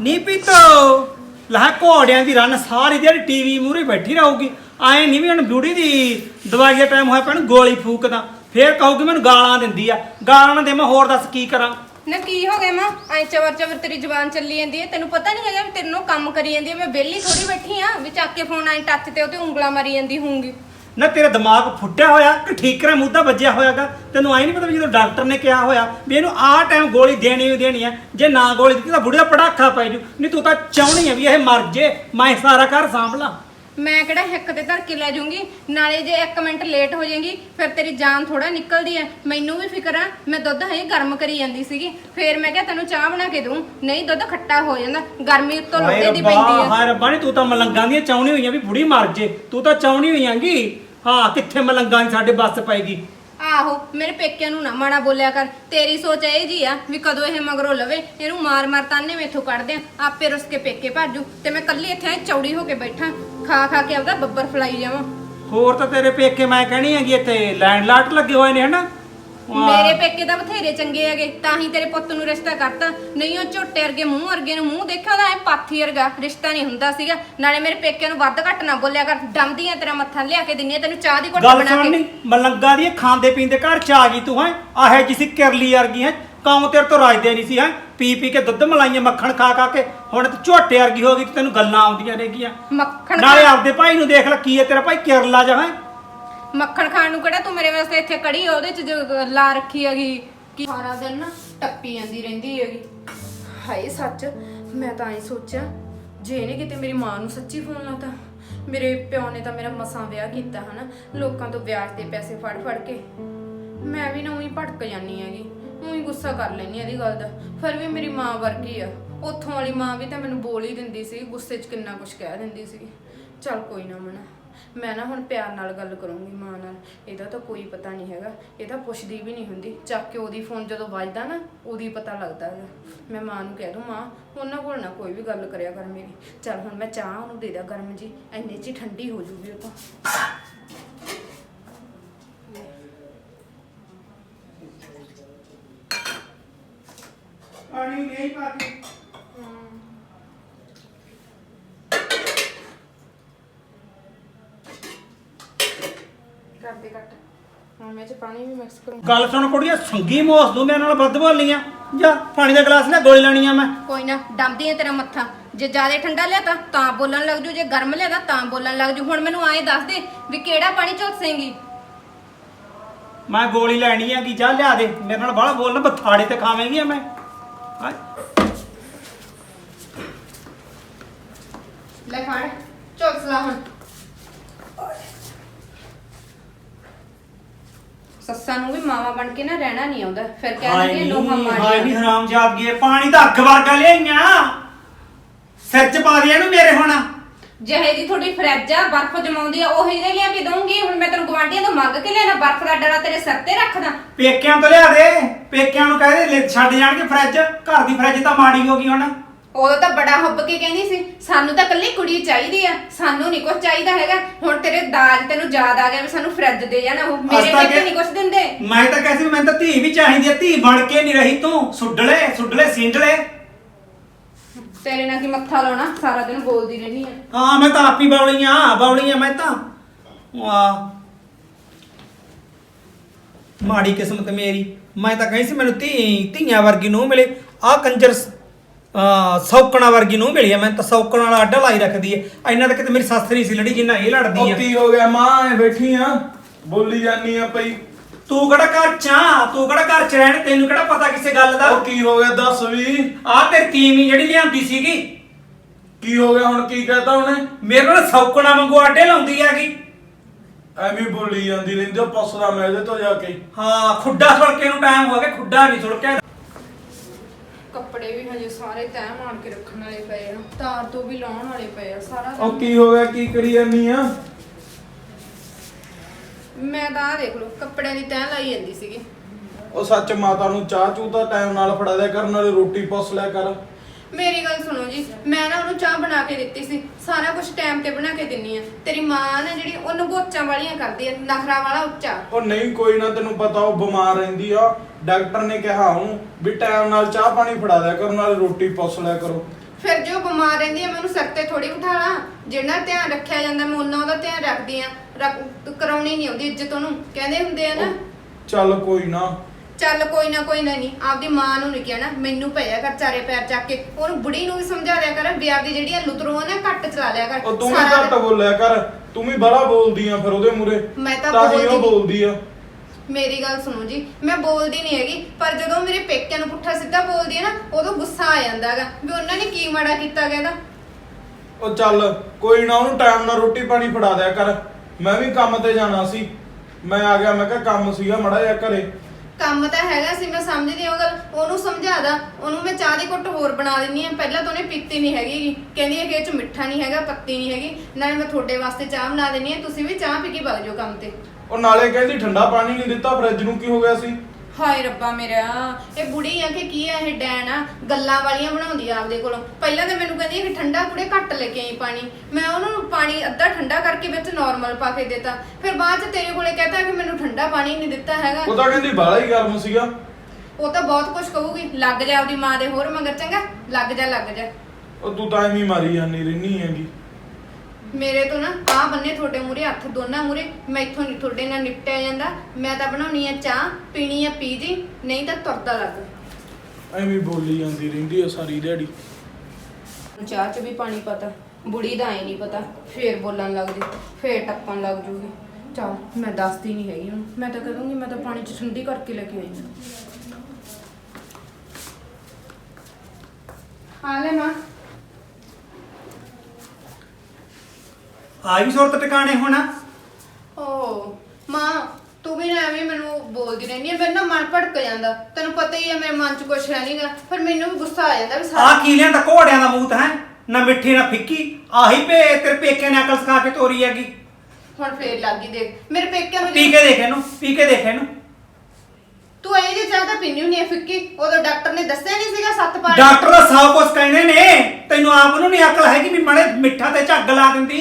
ਨੀ ਪੀਤੋ। ਲਹਾ ਘੋੜਿਆਂ ਦੀ ਰਨ ਸਾਰੀ ਦਿਹਾੜੀ ਟੀਵੀ ਮੂਹਰੇ ਬੈਠੀ ਰਹੂਗੀ। ਆਏ ਨਹੀਂ ਵੀ ਹੁਣ ਬਿਊਟੀ ਦੀ ਦਵਾਈ ਦਾ ਟਾਈਮ ਹੋਇਆ ਪੈਣ ਗੋਲੀ ਫੂਕਦਾ। ਫੇਰ ਕਹੂਗੀ ਮੈਨੂੰ ਗਾਲਾਂ ਦਿੰਦੀ ਆ। ਗਾਲਾਂ ਨਾ ਦੇ, ਮੈਂ ਹੋਰ ਦੱਸ ਕੀ ਕਰਾਂ। ਨਾ ਕੀ ਹੋ ਗਿਆ ਮਾਂ? ਐ ਚਵਰ ਚਵਰ ਤੇਰੀ ਜ਼ੁਬਾਨ ਚੱਲੀ ਜਾਂਦੀ ਹੈ ਤੈਨੂੰ ਪਤਾ ਨਹੀਂ ਹੈਗਾ ਵੀ ਤੇਰੇ ਨੂੰ ਕੰਮ ਕਰੀ ਜਾਂਦੀ ਹੈ ਮੈਂ ਵਿਹਲੀ ਥੋੜੀ ਬੈਠੀ ਆ, ਵੀ ਚੱਕ ਕੇ ਫੋਨ ਐ ਟੱਚ ਤੇ ਉਹ ਤੇ ਉਂਗਲਾਂ ਮਾਰੀ ਜਾਂਦੀ ਹੋਊਗੀ। ਨਾ ਤੇਰਾ ਦਿਮਾਗ ਫੁੱਟਿਆ ਹੋਇਆ ਕਿ ਠੀਕਰਾ ਮੁੱਦਾ ਵੱਜਿਆ ਹੋਇਆਗਾ? ਤੈਨੂੰ ਆਈ ਨਹੀਂ ਪਤਾ ਵੀ ਜਦੋਂ ਡਾਕਟਰ ਨੇ ਕਿਹਾ ਹੋਇਆ ਵੀ ਇਹਨੂੰ ਆਹ ਟਾਈਮ ਗੋਲੀ ਦੇਣੀ ਹੀ ਦੇਣੀ ਆ ਜੇ ਨਾ ਗੋਲੀ ਦਿੱਤੀ ਤਾਂ ਬੁੜੇ ਦਾ ਪੜਾਖਾ ਪੈ ਜੂ। ਨਹੀਂ ਤੂੰ ਤਾਂ ਚਾਹਣੀ ਆ ਵੀ ਇਹ ਮਰ ਜੇ ਮੈਂ ਸਾਰਾ ਘਰ ਸਾਂਭਲਾਂ। ਮੈਂ ਕਿਹੜਾ ਹਿੱਕ ਤੇ ਧਰ ਕੇ ਲੈ ਜਾਊਂਗੀ? ਨਾਲੇ ਜੇ 1 ਮਿੰਟ ਲੇਟ ਹੋ ਜਾਏਗੀ ਫਿਰ ਤੇਰੀ ਜਾਨ ਥੋੜਾ ਨਿਕਲਦੀ ਐ ਮੈਨੂੰ ਵੀ ਫਿਕਰ ਆ ਮੈਂ ਦੁੱਧ ਹਜੇ ਗਰਮ ਕਰੀ ਜਾਂਦੀ ਸੀਗੀ। ਫਿਰ ਮੈਂ ਕਿਹਾ ਤੈਨੂੰ ਚਾਹ ਬਣਾ ਕੇ ਦੂੰ ਨਹੀਂ ਦੁੱਧ ਖੱਟਾ ਹੋ ਜਾਂਦਾ। ਗਰਮੀ ਉੱਤੋਂ ਲੋਹੇ ਦੀ ਪੈਂਦੀ ਆ ਹਾਏ ਰੱਬਾ ਨੀ ਤੂੰ ਤਾਂ ਮਲੰਗਾਂ ਦੀਆਂ ਚਾਉਣੀ ਹੋਈਆਂ ਵੀ ਬੁੜੀ ਮਰ ਜੇ। ਤੂੰ ਤਾਂ ਚਾਉਣੀ ਹੋਈਆਂਗੀ ਹਾਂ ਕਿੱਥੇ ਮਲੰਗਾਂ ਦੀ ਸਾਡੇ ਬੱਸ ਪਏਗੀ? ਆਹੋ ਮੇਰੇ ਪੇਕਿਆਂ ਨੂੰ ਨਾ ਮਾੜਾ ਬੋਲਿਆ ਕਰ। ਤੇਰੀ ਸੋਚ ਇਹ ਜੀ ਆ ਵੀ ਕਦੋਂ ਇਹ ਮਗਰੋਂ ਲਵੇ ਇਹਨੂੰ ਮਾਰ ਮਾਰ ਤਾਨੇ ਮੇਥੋਂ ਕੱਢਦੇ ਆ। ਆਪੇ ਰੁੱਸ ਕੇ ਪੇਕੇ ਭਾਜੂ ਤੇ ਮੈਂ ਕੱਲੀ ਇੱਥੇ ਐਂ ਚੌੜੀ ਹੋ ਕੇ ਬੈਠਾ ਖਾ ਖਾ ਕੇ ਆਪਦਾ ਬੱਬਰ ਫਲਾਈ ਜਾਵਾਂ। ਹੋਰ ਤਾਂ ਤੇਰੇ ਪੇਕੇ ਮੈਂ ਕਹਿਣੀ ਹੈਗੀ ਇੱਥੇ ਲੈਂਡ ਲਾਟ ਲੱਗੇ ਹੋਏ ਨੇ ਹਨਾ। ਮੇਰੇ ਪੇਕੇ ਤਾਂ ਬਥੇਰੇ ਚੰਗੇ ਹੈਗੇ ਤਾਂ ਹੀ ਤੇਰੇ ਪੁੱਤ ਨੂੰ ਰਿਸ਼ਤਾ ਕਰਤਾ। ਨਹੀਂ ਉਹ ਝੋਟੇ ਵਰਗੇ ਮੂੰਹ ਵਰਗੇ ਨੂੰ ਮੂੰਹ ਦੇਖਿਆ ਉਹਦਾ ਐ ਪਾਥੀ ਵਰਗਾ ਰਿਸ਼ਤਾ ਨਹੀਂ ਹੁੰਦਾ ਸੀਗਾ। ਨਾਲੇ ਮੇਰੇ ਪੇਕਿਆਂ ਨੂੰ ਵੱਧ ਘੱਟ ਨਾ ਬੋਲਿਆ ਕਰ ਡੰਮਦੀਆਂ ਤੇਰਾ ਮੱਥਾ ਲਿਆ ਕੇ ਦਿੰਨੀ ਆ ਤੈਨੂੰ ਚਾਹ ਦੀ ਘੁੱਟ ਗੱਲ ਬਣਾ ਕੇ। ਮਲੰਗਾਂ ਦੀ ਖਾਂਦੇ ਪੀਂਦੇ ਘਰ ਚ ਆ ਗਈ ਤੂੰ ਹੈ? ਆਹੇ ਜਿਸੀ ਕਰਲੀ ਵਰਗੀ ਹੈ? ਕੰਮ ਤੇਰੇ ਤੋਂ ਰਾਜਦੇ ਨਹੀਂ ਸੀ ਹੈ? ਪੀ ਪੀ ਕੇ ਦੁੱਧ ਮਲਾਈਆਂ ਮੱਖਣ ਖਾ ਖਾ ਕੇ। ਹੁਣ ਤੂੰ ਝੋਟੇ ਵਰਗੀ ਹੋ ਗਈ ਤੇ ਤੈਨੂੰ ਗੱਲਾਂ ਆਉਂਦੀਆਂ ਨੇਗੀਆਂ। ਮੱਖਣ ਨਾਲੇ ਆਪਦੇ ਭਾਈ ਨੂੰ ਦੇਖ ਲੈ ਕੀ ਹੈ ਤੇਰਾ ਭਾਈ ਕਿਰਲਾ ਜਾ ਹੈ? ਮੱਖਣ ਖਾਣ ਨੂੰ ਕਿਹੜਾ ਤੂੰ ਮੇਰੇ ਵਾਸਤੇ ਇੱਥੇ ਕੜੀ ਉਹਦੇ ਚ ਜੋ ਲਾ ਰੱਖੀ ਹੈਗੀ। ਕਿ ਸਾਰਾ ਦਿਨ ਨਾ ਟੱਪੀ ਜਾਂਦੀ ਰਹਿੰਦੀ ਹੈਗੀ। ਹਾਏ ਸੱਚ, ਮੈਂ ਤਾਂ ਐ ਸੋਚਿਆ, ਜੇ ਇਹਨੇ ਕਿਤੇ ਮੇਰੀ ਮਾਂ ਨੂੰ ਸੱਚੀ ਫੋਨ ਲਾਤਾ, ਮੇਰੇ ਪਿਓ ਨੇ ਤਾਂ ਮੇਰਾ ਮਸਾਂ ਵਿਆਹ ਕੀਤਾ, ਹਨਾ? ਲੋਕਾਂ ਤੋਂ ਵਿਆਜ ਤੇ ਪੈਸੇ ਫੜ ਫੜ ਕੇ। ਮੈਂ ਵੀ ਨਾ ਉਹੀ ਭਟਕ ਜਾਨੀ ਹੈਗੀ। ਉਹੀ ਗੁੱਸਾ ਕਰ ਲੈਨੀ ਇਹਦੀ ਗੱਲ ਦਾ। ਫਿਰ ਵੀ ਮੇਰੀ ਮਾਂ ਵਰਗੀ ਆ। ਉੱਥੋਂ ਵਾਲੀ ਮਾਂ ਵੀ ਤਾਂ ਮੈਨੂੰ ਬੋਲ ਹੀ ਦਿੰਦੀ ਸੀ, ਗੁੱਸੇ 'ਚ ਕਿੰਨਾ ਕੁਝ ਕਹਿ ਦਿੰਦੀ ਸੀ। ਚੱਲ ਕੋਈ ਨਾ ਮਨਾ। ਮੈਂ ਨਾ ਹੁਣ ਪਿਆਰ ਨਾਲ ਗੱਲ ਕਰੂੰਗੀ ਮਾਂ ਨਾਲ। ਇਹਦਾ ਤਾਂ ਕੋਈ ਪਤਾ ਨਹੀਂ ਹੈਗਾ। ਇਹ ਤਾਂ ਪੁੱਛਦੀ ਵੀ ਨਹੀਂ ਹੁੰਦੀ। ਚੱਕ ਕੇ ਉਹਦੀ ਫੋਨ ਜਦੋਂ ਵੱਜਦਾ ਨਾ, ਉਹਦੀ ਪਤਾ ਲੱਗਦਾ ਹੈਗਾ। ਮੈਂ ਮਾਂ ਨੂੰ ਕਹਿ ਦੂੰ, ਮਾਂ, ਉਹਨਾਂ ਕੋਲ ਨਾ ਕੋਈ ਵੀ ਗੱਲ ਕਰਿਆ ਕਰ ਮੇਰੀ। ਚੱਲ ਹੁਣ ਮੈਂ ਚਾਹ ਉਹਨੂੰ ਦੇ ਦਾਂ ਗਰਮ ਜੀ। ਐਨੇ ਚ ਹੀ ਠੰਡੀ ਹੋ ਜੂਗੀ ਉਹ ਤਾਂ। ਪਾਣੀ ਨਹੀਂ ਪਾ ਕੇ ਕਰ ਦੇ ਕੱਟ ਹੁਣ ਮੈਂ ਚ ਪਾਣੀ ਵੀ ਮਿਕਸ ਕਰੂੰ। ਗੱਲ ਸੁਣ ਕੁੜੀਆ ਸੰਗੀ ਮੋਸ ਦੂੰ ਮੇਰੇ ਨਾਲ ਵੱਧ ਬੋਲੀਆਂ। ਜਾ ਪਾਣੀ ਦਾ ਗਲਾਸ ਲੈ ਗੋਲੀ ਲੈਣੀ ਆ ਮੈਂ। ਕੋਈ ਨਾ ਡੰਬਦੀ ਹੈ ਤੇਰਾ ਮੱਥਾ। ਜੇ ਜ਼ਿਆਦਾ ਠੰਡਾ ਲਿਆ ਤਾਂ ਤਾਂ ਬੋਲਣ ਲੱਗ ਜੂ। ਜੇ ਗਰਮ ਲਿਆ ਤਾਂ ਤਾਂ ਬੋਲਣ ਲੱਗ ਜੂ। ਹੁਣ ਮੈਨੂੰ ਆਏ ਦੱਸ ਦੇ ਵੀ ਕਿਹੜਾ ਪਾਣੀ ਝੋਸੇਂਗੀ ਮੈਂ ਗੋਲੀ ਲੈਣੀ ਆ ਕੀ ਜਾ ਲਿਆ ਦੇ। ਮੇਰੇ ਨਾਲ ਬਾਹਲਾ ਬੋਲਣਾ ਬਥਾੜੇ ਤੇ ਖਾਵੇਂਗੀ ਆ ਮੈਂ। ਹਾਏ ਲੈ ਫੜ ਝੋਸ ਲਾ ਹੁਣ। ਸੱਸਾਂ ਨੂੰ ਵੀ ਮਾਵਾ ਬਣ ਕੇ ਨਾ ਰਹਿਣਾ ਨਹੀਂ ਆਉਂਦਾ। ਫਿਰ ਕਹਿੰਦੇ ਨੀ, ਲੋਹਾ ਹਾਏ ਨੀ ਮਾਰੀ ਹਰਾਮ ਜਾਦ ਗਏ ਪਾਣੀ ਤਾਂ ਅੱਗ ਵਰਗਾ ਲਿਆਈਆਂ। ਸਿਰ ਚ ਪਾ ਦੇ ਇਹਨੂੰ ਮੇਰੇ ਹੁਣ। ਜਿਹੇ ਦੀ ਤੁਹਾਡੀ ਫਰਿੱਜ ਆ ਬਰਫ਼ ਜਮਾਉਂਦੀ ਆ ਉਹੀ ਜਿਹੇ ਲਿਆ ਕੇ ਦਊਂਗੀ। ਹੁਣ ਮੈਂ ਤੈਨੂੰ ਗਵਾਂਢੀਆਂ ਤੋਂ ਮੰਗ ਕੇ ਲੈਣਾ ਬਰਫ਼ ਦਾ ਡਰਾ ਤੇਰੇ ਸਿਰ ਤੇ ਰੱਖਦਾ। ਪੇਕਿਆਂ ਤੋਂ ਲਿਆ ਦੇ। ਪੇਕਿਆਂ ਨੂੰ ਕਹਦੇ ਲੈ ਛੱਡ ਜਾਣਗੇ ਫਰਿੱਜ। ਘਰ ਦੀ ਫਰਿੱਜ ਤਾਂ ਮਾੜੀ ਹੋ ਗਈ ਹੁਣ। ਉਦੋਂ ਤਾਂ ਬੜਾ ਹੱਬ ਕੇ ਕਹਿੰਦੀ ਸੀ ਸਾਨੂੰ ਤਾਂ ਕੱਲੀ ਕੁੜੀ ਚਾਹੀਦੀ ਆ ਸਾਨੂੰ ਨਹੀਂ ਕੁਝ ਚਾਹੀਦਾ ਹੈਗਾ। ਹੁਣ ਤੇਰੇ ਦਾਜ ਤੈਨੂੰ ਯਾਦ ਆ ਗਿਆ ਵੀ ਸਾਨੂੰ ਫਰਿੱਜ ਦੇ ਜਾਣਾ ਉਹ ਮੇਰੇ ਅਸਤਾ ਨਹੀਂ ਕੁਝ ਦਿੰਦੇ। ਮੈਂ ਤਾਂ ਕਹਿੰਦੀ ਮੈਂ ਤਾਂ ਧੀ ਵੀ ਚਾਹੀਦੀ ਆ ਧੀ ਬਣ ਕੇ ਨਹੀਂ ਰਹੀ ਤੂੰ ਸੁੱਡਲੇ ਸੁੱਡਲੇ ਸਿੰਡਲੇ ਤੇਰੇ ਨਾਲ ਕੀ ਮੱਥਾ ਲਾਉਣਾ? ਸਾਰਾ ਦਿਨ ਬੋਲਦੀ ਰਹਿਣੀ ਆ। ਹਾਂ ਮੈਂ ਤਾਂ ਆਪੀ ਬੌਲੀਆਂ ਬੌਲੀਆਂ ਮੈਂ ਤਾਂ। ਵਾਹ। ਮਾੜੀ ਕਿਸਮਤ ਮੇਰੀ। ਮੈਂ ਤਾਂ ਕਹੀ ਸੀ ਮੈਨੂੰ ਧੀ ਧੀਆਂ ਵਰਗੀ ਨੂੰ ਮਿਲੇ। ਆ ਕੰਜਰ ਆ ਸੌਕਣਾ ਵਰਗੀ ਨੂੰ ਮਿਲੀ ਆ ਮੈਂ ਤਾਂ ਸੌਕਣ ਵਾਲਾ ਅੱਡਾ ਲਾਈ ਰੱਖਦੀ ਐ ਇੰਨਾ ਤਾਂ ਕਿਤੇ ਮੇਰੀ ਸੱਸ ਨਹੀਂ ਸੀ ਲੜੀ ਜਿੰਨਾ ਇਹ ਲੜਦੀ ਉਹ ਆ ਕੀ ਹੋ ਗਿਆ? ਮਾਂ ਐ ਬੈਠੀ ਆ। ਬੋਲੀ ਜਾਨੀ ਆ ਪਈ ਤੂੰ ਕਿਹੜਾ ਘਰ ਚ ਆ? ਤੂੰ ਕਿਹੜਾ ਘਰ ਚ ਰਹਿਣ? ਤੈਨੂੰ ਕਿਹੜਾ ਪਤਾ ਕਿਸੇ ਗੱਲ ਦਾ? ਉਹ ਕੀ ਹੋ ਗਿਆ? ਦੱਸ ਵੀ। ਆ ਤੇ ਤੀਵੀਂ ਜਿਹੜੀ ਲਿਆਂਦੀ ਸੀਗੀ। ਕੀ ਹੋ ਗਿਆ? ਹੁਣ ਕੀ ਕਹਤਾ ਉਹਨੇ? ਮੇਰੇ ਨਾਲ ਸੌਕਣਾ ਵਾਂਗੂ ਆਡੇ ਲਾਉਂਦੀ ਹੈਗੀ। ਐਵੇਂ ਹੀ ਬੋਲੀ ਜਾਂਦੀ ਰਹਿੰਦੀ ਉਹ ਮੈਂ ਇਹਦੇ ਤੋਂ ਜਾ ਕੇ। ਹਾਂ ਖੁੱਡਾ ਸੁਲਕੇ ਨੂੰ ਟਾਈਮ ਹੋ ਗਿਆ ਖੁੱਡਾ ਨਹੀਂ ਸੁਲਕਿਆ ਕੱਪੜੇ ਵੀ ਹਜੇ ਸਾਰੇ ਤੈਅ ਮਾਰ ਕੇ ਰੱਖਣ ਵਾਲੇ ਪਏ ਆ। ਤਾਰ ਤੋਂ ਵੀ ਲਾਉਣ ਵਾਲੇ ਪਏ ਆ ਸਾਰਾ ਉਹ ਕੀ ਹੋ ਗਿਆ ਕੀ ਕਰੀ ਜਾਨੀ ਆ? ਮੈਂ ਤਾਂ ਦੇਖ ਲਓ ਕੱਪੜਿਆਂ ਦੀ ਤੈਅ ਲਾਈ ਜਾਂਦੀ ਸੀਗੀ। ਉਹ ਸੱਚ ਮਾਤਾ ਨੂੰ ਚਾਹ ਚੂ ਤਾਂ ਟਾਈਮ ਨਾਲ ਫੜਾ ਦਿਆ ਕਰ ਨਾਲੇ ਰੋਟੀ ਪੁੱਛ ਲਿਆ ਕਰ। ਮੇਰੀ ਗੱਲ ਸੁਣੋ ਜੀ ਮੈਂ ਨਾ ਉਹਨੂੰ ਚਾਹ ਬਣਾ ਕੇ ਦਿੱਤੀ ਸੀ। ਸਾਰਾ ਕੁਝ ਟਾਈਮ ਤੇ ਬਣਾ ਕੇ ਦਿੰਨੀ ਆ। ਤੇਰੀ ਮਾਂ ਨਾ ਜਿਹੜੀ ਉਹਨੂੰ ਗੋਚਾਂ ਵਾਲੀਆਂ ਕਰਦੀ ਆ ਨਖਰਾ ਵਾਲਾ ਉੱਚਾ। ਉਹ ਨਹੀਂ ਕੋਈ ਨਾ ਤੈਨੂੰ ਪਤਾ ਉਹ ਬਿਮਾਰ ਰਹਿੰਦੀ ਆ। ਡਾਕਟਰ ਨੇ ਕਿਹਾ ਉਹਨੂੰ ਵੀ ਟਾਈਮ ਨਾਲ ਚਾਹ ਪਾਣੀ ਫੜਾ ਦਿਆ ਕਰੋ ਨਾਲੇ ਰੋਟੀ ਪੁੱਛ ਲਿਆ ਕਰੋ। ਫਿਰ ਜੋ ਬਿਮਾਰ ਰਹਿੰਦੀ ਆ ਮੈਂ ਉਹਨੂੰ ਥੋੜੀ ਬਿਠਾ ਲਾਂ ਜਿਹੜਾ ਧਿਆਨ ਰੱਖਿਆ ਜਾਂਦਾ ਮੈਂ ਉਹਨਾਂ ਉਹਦਾ ਧਿਆਨ ਰੱਖਦੀ ਆ। ਰੱਖ- ਕਰਾਉਣੀ ਨਹੀਂ ਆਉਂਦੀ ਇੱਜ਼ਤ ਉਹਨੂੰ। ਕਹਿੰਦੇ ਹੁੰਦੇ ਆ ਨਾ ਚੱਲ ਕੋਈ ਨਾ। ਚੱਲ ਕੋਈ ਨਾ ਕੋਈ ਨਾ ਨਹੀਂ। ਆਪਦੀ ਮਾਂ ਨੂੰ ਨਹੀਂ ਕਹਿਣਾ ਮੈਨੂੰ ਪਿਆ ਕਰ ਚਾਰੇ ਪੈਰ ਚੱਕ ਕੇ। ਉਹਨੂੰ ਬੁੜੀ ਨੂੰ ਵੀ ਸਮਝਾ ਦਿਆ ਕਰ ਵੀ ਆਪਦੀ ਜਿਹੜੀਆਂ ਲੁਤਰੂ ਨਾ ਘੱਟ ਚਲਾ ਲਿਆ ਕਰ। ਉਹ ਤੂੰ ਵੀ ਸਾਰਾ ਘੱਟ ਦਿਨ- ਬੋਲਿਆ ਕਰ। ਤੂੰ ਵੀ ਬੜਾ ਬੋਲਦੀ ਆ ਫਿਰ ਉਹਦੇ ਮੂਰੇ ਮੈਂ ਤਾਂ ਤਾਂ ਹੀ ਉਹ। ਬੋਲਦੀ ਆ। ਮੇਰੀ ਗੱਲ ਸੁਣੋ ਜੀ, ਮੈਂ ਬੋਲਦੀ ਨਹੀਂ ਹੈਗੀ, ਪਰ ਜਦੋਂ ਮੇਰੇ ਪੇਕਿਆਂ ਨੂੰ ਪੁੱਠਾ ਸਿੱਧਾ ਬੋਲਦੀ ਹੈ ਨਾ, ਉਦੋਂ ਗੁੱਸਾ ਆ ਜਾਂਦਾ ਹੈਗਾ ਵੀ ਉਹਨਾਂ ਨੇ ਕੀ ਮਾੜਾ ਕੀਤਾ ਕਹਿੰਦਾ ਉਹ ਚੱਲ, ਕੋਈ ਨਾ, ਉਹਨੂੰ ਟਾਈਮ ਨਾਲ ਰੋਟੀ ਪਾਣੀ ਫੜਾ ਦਿਆ ਕਰ। ਮੈਂ ਵੀ ਕੰਮ ਤੇ ਜਾਣਾ ਸੀ। ਮੈਂ ਆ ਗਿਆ, ਮੈਂ ਕਿਹਾ ਕੰਮ ਸੀਗਾ ਮੜਾ ਜਿਹਾ ਘਰੇ। ਕੰਮ ਤਾਂ ਹੈਗਾ ਸੀ, ਮੈਂ ਸਮਝਦੀ ਹਾਂ ਉਹ ਗੱਲ, ਉਹਨੂੰ ਸਮਝਾਦਾ ਉਹਨੂੰ ਮੈਂ ਚਾਹ ਦੀ ਘੁੱਟ ਹੋਰ ਬਣਾ ਦਿੰਨੀ ਆ ਪਹਿਲਾਂ ਤਾਂ ਉਹਨੇ ਪੀਤੀ ਨਹੀਂ ਹੈਗੀ ਕਹਿੰਦੀ ਹੈ ਕਿ ਇਹ ਚ ਮਿੱਠਾ ਨਹੀਂ ਹੈਗਾ, ਪੱਤੀ ਨਹੀਂ ਹੈਗੀ। ਨਾਲੇ ਮੈਂ ਤੁਹਾਡੇ ਵਾਸਤੇ ਚਾਹ ਬਣਾ ਦਿੰਨੀ ਆ ਤੁਸੀਂ ਵੀ ਚਾਹ ਪੀ ਕੇ ਵਗ ਜਾਓ ਕੰਮ ਤੇ। ਉਹ ਨਾਲੇ ਕਹਿੰਦੀ ਠੰਡਾ ਪਾਣੀ ਨਹੀਂ ਦਿੱਤਾ, ਫਰਿੱਜ ਨੂੰ ਕੀ ਹੋ ਗਿਆ ਸੀ? ਹਾਏ ਰੱਬਾ ਮੇਰਾ ਇਹ ਬੁੜੀ ਆ ਕਿ ਕੀ ਆ ਇਹ ਡੈਣ ਆ? ਗੱਲਾਂ ਵਾਲੀਆਂ ਬਣਾਉਂਦੀ ਆ ਆਪਦੇ ਕੋਲੋਂ। ਪਹਿਲਾਂ ਤਾਂ ਮੈਨੂੰ ਕਹਿੰਦੀ ਕਿ ਠੰਡਾ ਕੁੜੇ ਘੱਟ ਲੈ ਕੇ ਆਈ ਪਾਣੀ। ਮੈਂ ਉਹਨਾਂ ਨੂੰ ਪਾਣੀ ਅੱਧਾ ਠੰਡਾ ਕਰਕੇ ਵਿੱਚ ਨਾਰਮਲ ਪਾ ਕੇ ਦਿੱਤਾ। ਫਿਰ ਬਾਅਦ ਚ ਤੇਰੇ ਕੋਲੇ ਕਹਤਾ ਕਿ ਮੈਨੂੰ ਠੰਡਾ ਪਾਣੀ ਨਹੀਂ ਦਿੱਤਾ ਹੈਗਾ। ਉਹ ਤਾਂ ਕਹਿੰਦੀ ਬਾਲਾ ਹੀ ਗਰਮ ਸੀਗਾ। ਉਹ ਤਾਂ ਬਹੁਤ ਕੁਝ ਕਹੂਗੀ। ਲੱਗ ਜਾ ਆਪਦੀ ਮਾਂ ਦੇ ਹੋਰ ਮਗਰ ਚੰਗਾ ਲੱਗ ਜਾ ਲੱਗ ਜਾ। ਉਹ ਤੂੰ ਤਾਂ ਐਵੇਂ ਹੀ ਮਾਰੀ ਜਾਂਦੀ ਰਹਿਨੀ ਹੈਗੀ। ਮੇਰੇ ਤੋਂ ਨਾ ਆਹ ਬੰਨੇ ਤੁਹਾਡੇ ਮੂਰੇ ਹੱਥ ਦੋਨਾਂ ਮੂਰੇ ਮੈਥੋਂ ਨਹੀਂ ਤੁਹਾਡੇ ਨਾਲ ਨਿਪਟਿਆ ਜਾਂਦਾ। ਮੈਂ ਤਾਂ ਬਣਾਉਣੀ ਆ ਚਾਹ ਪੀਣੀ ਆ ਪੀ ਜੀ ਨਹੀਂ ਤਾਂ ਤੁਰਦਾ ਲੱਗ। ਐਵੇਂ ਹੀ ਬੋਲੀ ਜਾਂਦੀ ਰਹਿੰਦੀ ਆ ਸਾਰੀ ਦਿਹਾੜੀ। ਚਾਹ 'ਚ ਵੀ ਪਾਣੀ ਪਤਾ ਬੁੜੀ ਦਾ ਐ ਨਹੀਂ ਪਤਾ। ਫੇਰ ਬੋਲਣ ਲੱਗ ਜੀ ਫੇਰ ਟੱਪਣ ਲੱਗ ਜੂਗੀ। ਚਲ ਮੈਂ ਦੱਸਦੀ ਨਹੀਂ ਹੈਗੀ ਉਹਨੂੰ। ਮੈਂ ਤਾਂ ਕਹੂੰਗੀ ਮੈਂ ਤਾਂ ਪਾਣੀ 'ਚ ਠੰਡੀ ਕਰਕੇ ਲੈ ਕੇ ਆਈ ਹਾਂ। ਹਾਂ ਲੈ ਮਾਂ। ਆ ਵੀ ਸੁਰਤ ਟਿਕਾਣੇ ਹੋਣਾ। ਓ ਮਾਂ ਤੂੰ ਵੀ ਨਾ ਐਵੇਂ ਮੈਨੂੰ ਬੋਲਦੀ ਰਹਿੰਦੀ ਆ ਮੇਰੇ ਨਾ ਮਨ ਭੜਕ ਜਾਂਦਾ। ਤੈਨੂੰ ਪਤਾ ਹੀ ਆ ਮੇਰੇ ਮਨ 'ਚ ਕੁਛ ਹੈ ਨਹੀਂਗਾ ਫਿਰ ਮੈਨੂੰ ਵੀ ਗੁੱਸਾ ਆ ਜਾਂਦਾ ਵੀ ਆ ਸਾਰਾ ਕੀ ਲਿਆਂਦਾ ਘੋੜਿਆਂ ਦਾ ਮੂਤ ਹੈ ਨਾ ਮਿੱਠੀ ਨਾ ਫਿੱਕੀ। ਆਹੀ ਪੇ ਤੇਰੇ ਪੇਕੇ ਨੇ ਅਕਲ ਸਿਖਾ ਕੇ ਤੋਰੀ ਹੈਗੀ। ਹੁਣ ਫੇਰ ਲੱਗੀ ਦੇਖ ਮੇਰੇ ਪੇਕਿਆਂ ਨੂੰ ਪੀ ਕੇ ਦੇਖ ਇਹਨੂੰ ਪੀ ਕੇ ਦੇਖ ਇਹਨੂੰ। ਤੂੰ ਇਹ ਜੇ ਚਾਹ ਤਾਂ ਪੀਣੀ ਨਹੀਂ ਫਿੱਕੀ। ਉਦੋਂ ਡਾਕਟਰ ਨੇ ਦੱਸਿਆ ਨਹੀਂ ਸੀਗਾ ਸੱਤ ਪਾਣੀ। ਡਾਕਟਰ ਦਾ ਸਭ ਕੁਝ ਕਹਿੰਦੇ ਨੇ। ਤੈਨੂੰ ਆਪ ਨੂੰ ਨਹੀਂ ਅਕਲ ਹੈਗੀ ਵੀ ਮੜੇ ਮਿੱਠਾ ਤੇ ਝੱਗ ਲਾ ਦਿੰਦੀ।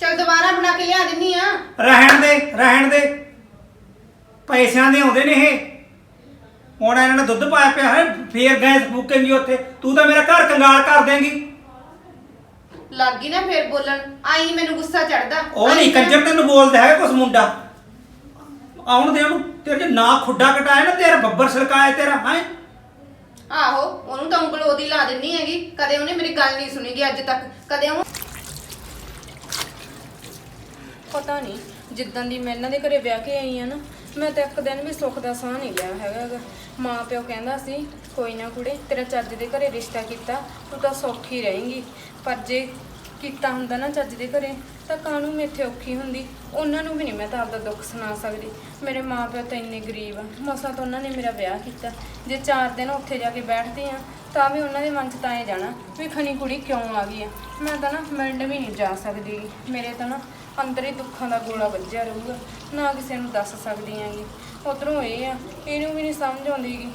ਚਲ ਦੁਬਾਰਾ ਬਣਾ ਕੇ ਲਿਆ ਦਿੰਨੀ ਆ। ਰਹਿਣ ਦੇ ਰਹਿਣ ਦੇ। ਪੈਸਿਆਂ ਦੇ ਆਉਂਦੇ ਨੇ ਇਹ। ਹੁਣ ਇਹਨਾਂ ਨੇ ਦੁੱਧ ਪਾਇਆ ਪਿਆ ਹੈ ਫੇਰ ਗੈਸ ਫੂਕੇਂਗੀ ਉੱਥੇ। ਤੂੰ ਤਾਂ ਮੇਰਾ ਘਰ ਕੰਗਾਲ ਕਰ ਦੇਂਗੀ। ਲੱਗੀ ਨਾ ਫੇਰ ਬੋਲਣ। ਆਈ ਮੈਨੂੰ ਗੁੱਸਾ ਚੜਦਾ ਉਹ ਨਹੀਂ ਕੰਜਰ ਤੈਨੂੰ ਬੋਲਦਾ ਹੈ ਕੁਛ ਮੁੰਡਾ। ਆਉਣ ਦੇ ਉਹਨੂੰ। ਤੇਰੇ ਜੇ ਨਾ ਖੁੱਡਾ ਕਟਾਇਆ ਨਾ ਤੇਰਾ ਬੱਬਰ ਛਲਕਾਇਆ ਤੇਰਾ ਹੈ? ਆਹੋ ਉਹਨੂੰ ਤਾਂ ਉਂਗਲ ਉਹਦੀ ਲਾ ਦਿੰਨੀ ਹੈਗੀ। ਕਦੇ ਉਹਨੇ ਮੇਰੀ ਗੱਲ ਨਹੀਂ ਸੁਣੀਗੀ ਅੱਜ ਤੱਕ। ਕਦੇ ਉਹ ਪਤਾ ਨਹੀਂ, ਜਿੱਦਾਂ ਦੀ ਮੈਂ ਇਹਨਾਂ ਦੇ ਘਰੇ ਵਿਆਹ ਕੇ ਆਈ ਆ ਨਾ, ਮੈਂ ਤਾਂ ਇੱਕ ਦਿਨ ਵੀ ਸੁੱਖ ਦਾ ਸਾਹ ਨਹੀਂ ਲਿਆ ਹੈਗਾ ਗਾ। ਮਾਂ ਪਿਓ ਕਹਿੰਦਾ ਸੀ, ਕੋਈ ਨਾ ਕੁੜੇ, ਤੇਰਾ ਚੱਜ ਦੇ ਘਰੇ ਰਿਸ਼ਤਾ ਕੀਤਾ, ਤੂੰ ਤਾਂ ਸੌਖੀ ਰਹੇਂਗੀ ਪਰ ਜੇ ਕੀਤਾ ਹੁੰਦਾ ਨਾ ਚੱਜ ਦੇ ਘਰੇ, ਤਾਂ ਕਾਹਨੂੰ ਮੈਂ ਇੱਥੇ ਔਖੀ ਹੁੰਦੀ? ਉਹਨਾਂ ਨੂੰ ਵੀ ਨਹੀਂ ਮੈਂ ਤਾਂ ਆਪਦਾ ਦੁੱਖ ਸੁਣਾ ਸਕਦੀ। ਮੇਰੇ ਮਾਂ ਪਿਓ ਤਾਂ ਇੰਨੇ ਗਰੀਬ ਆ। ਮਸਾਂ ਤਾਂ ਉਹਨਾਂ ਨੇ ਮੇਰਾ ਵਿਆਹ ਕੀਤਾ। ਜੇ ਚਾਰ ਦਿਨ ਉੱਥੇ ਜਾ ਕੇ ਬੈਠਦੇ ਆ, ਤਾਂ ਵੀ ਉਹਨਾਂ ਦੇ ਮਨ 'ਚ ਤਾਂ ਇਹ ਜਾਣਾ ਵੀ ਖਣੀ ਕੁੜੀ ਕਿਉਂ ਆ ਗਈ ਆ? ਮੈਂ ਤਾਂ ਨਾ ਮਿੰਡ ਵੀ ਨਹੀਂ ਜਾ ਸਕਦੀ। ਮੇਰੇ ਤਾਂ ਨਾ ਅੰਦਰ ਹੀ ਦੁੱਖਾਂ ਦਾ ਗੋਲਾ ਵੱਜਿਆ ਰਹੂਗਾ। ਨਾ ਕਿਸੇ ਨੂੰ ਦੱਸ ਸਕਦੀ ਆਂਗੀ ਉਧਰੋਂ ਇਹ ਆ, ਇਹਨੂੰ ਵੀ ਨਹੀਂ ਸਮਝ ਆਉਂਦੀ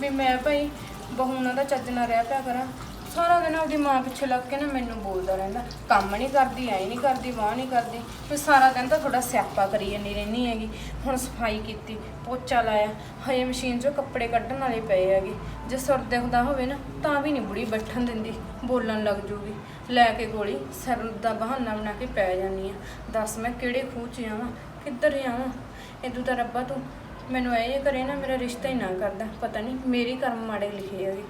ਵੀ ਮੈਂ ਭਾਈ ਬਹੂ ਨਾਲ ਦਾ ਚੱਜ ਨਾਲ ਰਹਿ ਪਿਆ ਕਰਾਂ। ਸਾਰਾ ਦਿਨ ਆਪਦੀ ਮਾਂ ਪਿੱਛੇ ਲੱਗ ਕੇ ਨਾ ਮੈਨੂੰ ਬੋਲਦਾ ਰਹਿੰਦਾ। ਕੰਮ ਨਹੀਂ ਕਰਦੀ, ਐ ਨਹੀਂ ਕਰਦੀ, ਵਾਹ ਨਹੀਂ ਕਰਦੀ। ਫਿਰ ਸਾਰਾ ਦਿਨ ਤਾਂ ਥੋੜਾ ਸਿਆਪਾ ਕਰੀ ਜਾਂਦੀ ਰਹਿੰਦੀ ਹੈਗੀ। ਹੁਣ ਸਫ਼ਾਈ ਕੀਤੀ, ਪੋਚਾ ਲਾਇਆ। ਹਜੇ ਮਸ਼ੀਨ 'ਚੋਂ ਕੱਪੜੇ ਕੱਢਣ ਵਾਲੇ ਪਏ ਹੈਗੇ। ਜੇ ਸੁਰ ਦਿਖਦਾ ਹੋਵੇ ਨਾ, ਤਾਂ ਵੀ ਨਹੀਂ ਬੁੜੀ ਬੈਠਣ ਦਿੰਦੀ। ਬੋਲਣ ਲੱਗ ਜੂਗੀ। ਲੈ ਕੇ ਗੋਲੀ, ਸਿਰ ਦਾ ਬਹਾਨਾ ਬਣਾ ਕੇ ਪੈ ਜਾਂਦੀ ਆ। ਦੱਸ ਮੈਂ ਕਿਹੜੇ ਖੂਹ 'ਚ ਜਾਵਾਂ ਕਿੱਧਰ ਜਾਵਾਂ ਇਦੋਂ ਤਾਂ ਰੱਬਾ ਤੂੰ ਮੈਨੂੰ ਇਹ ਕਰੇ ਨਾ, ਮੇਰਾ ਰਿਸ਼ਤਾ ਹੀ ਨਾ ਕਰਦਾ। ਪਤਾ ਨਹੀਂ ਮੇਰੇ ਕਰਮ ਮਾੜੇ ਲਿਖੇ ਹੈਗੇ।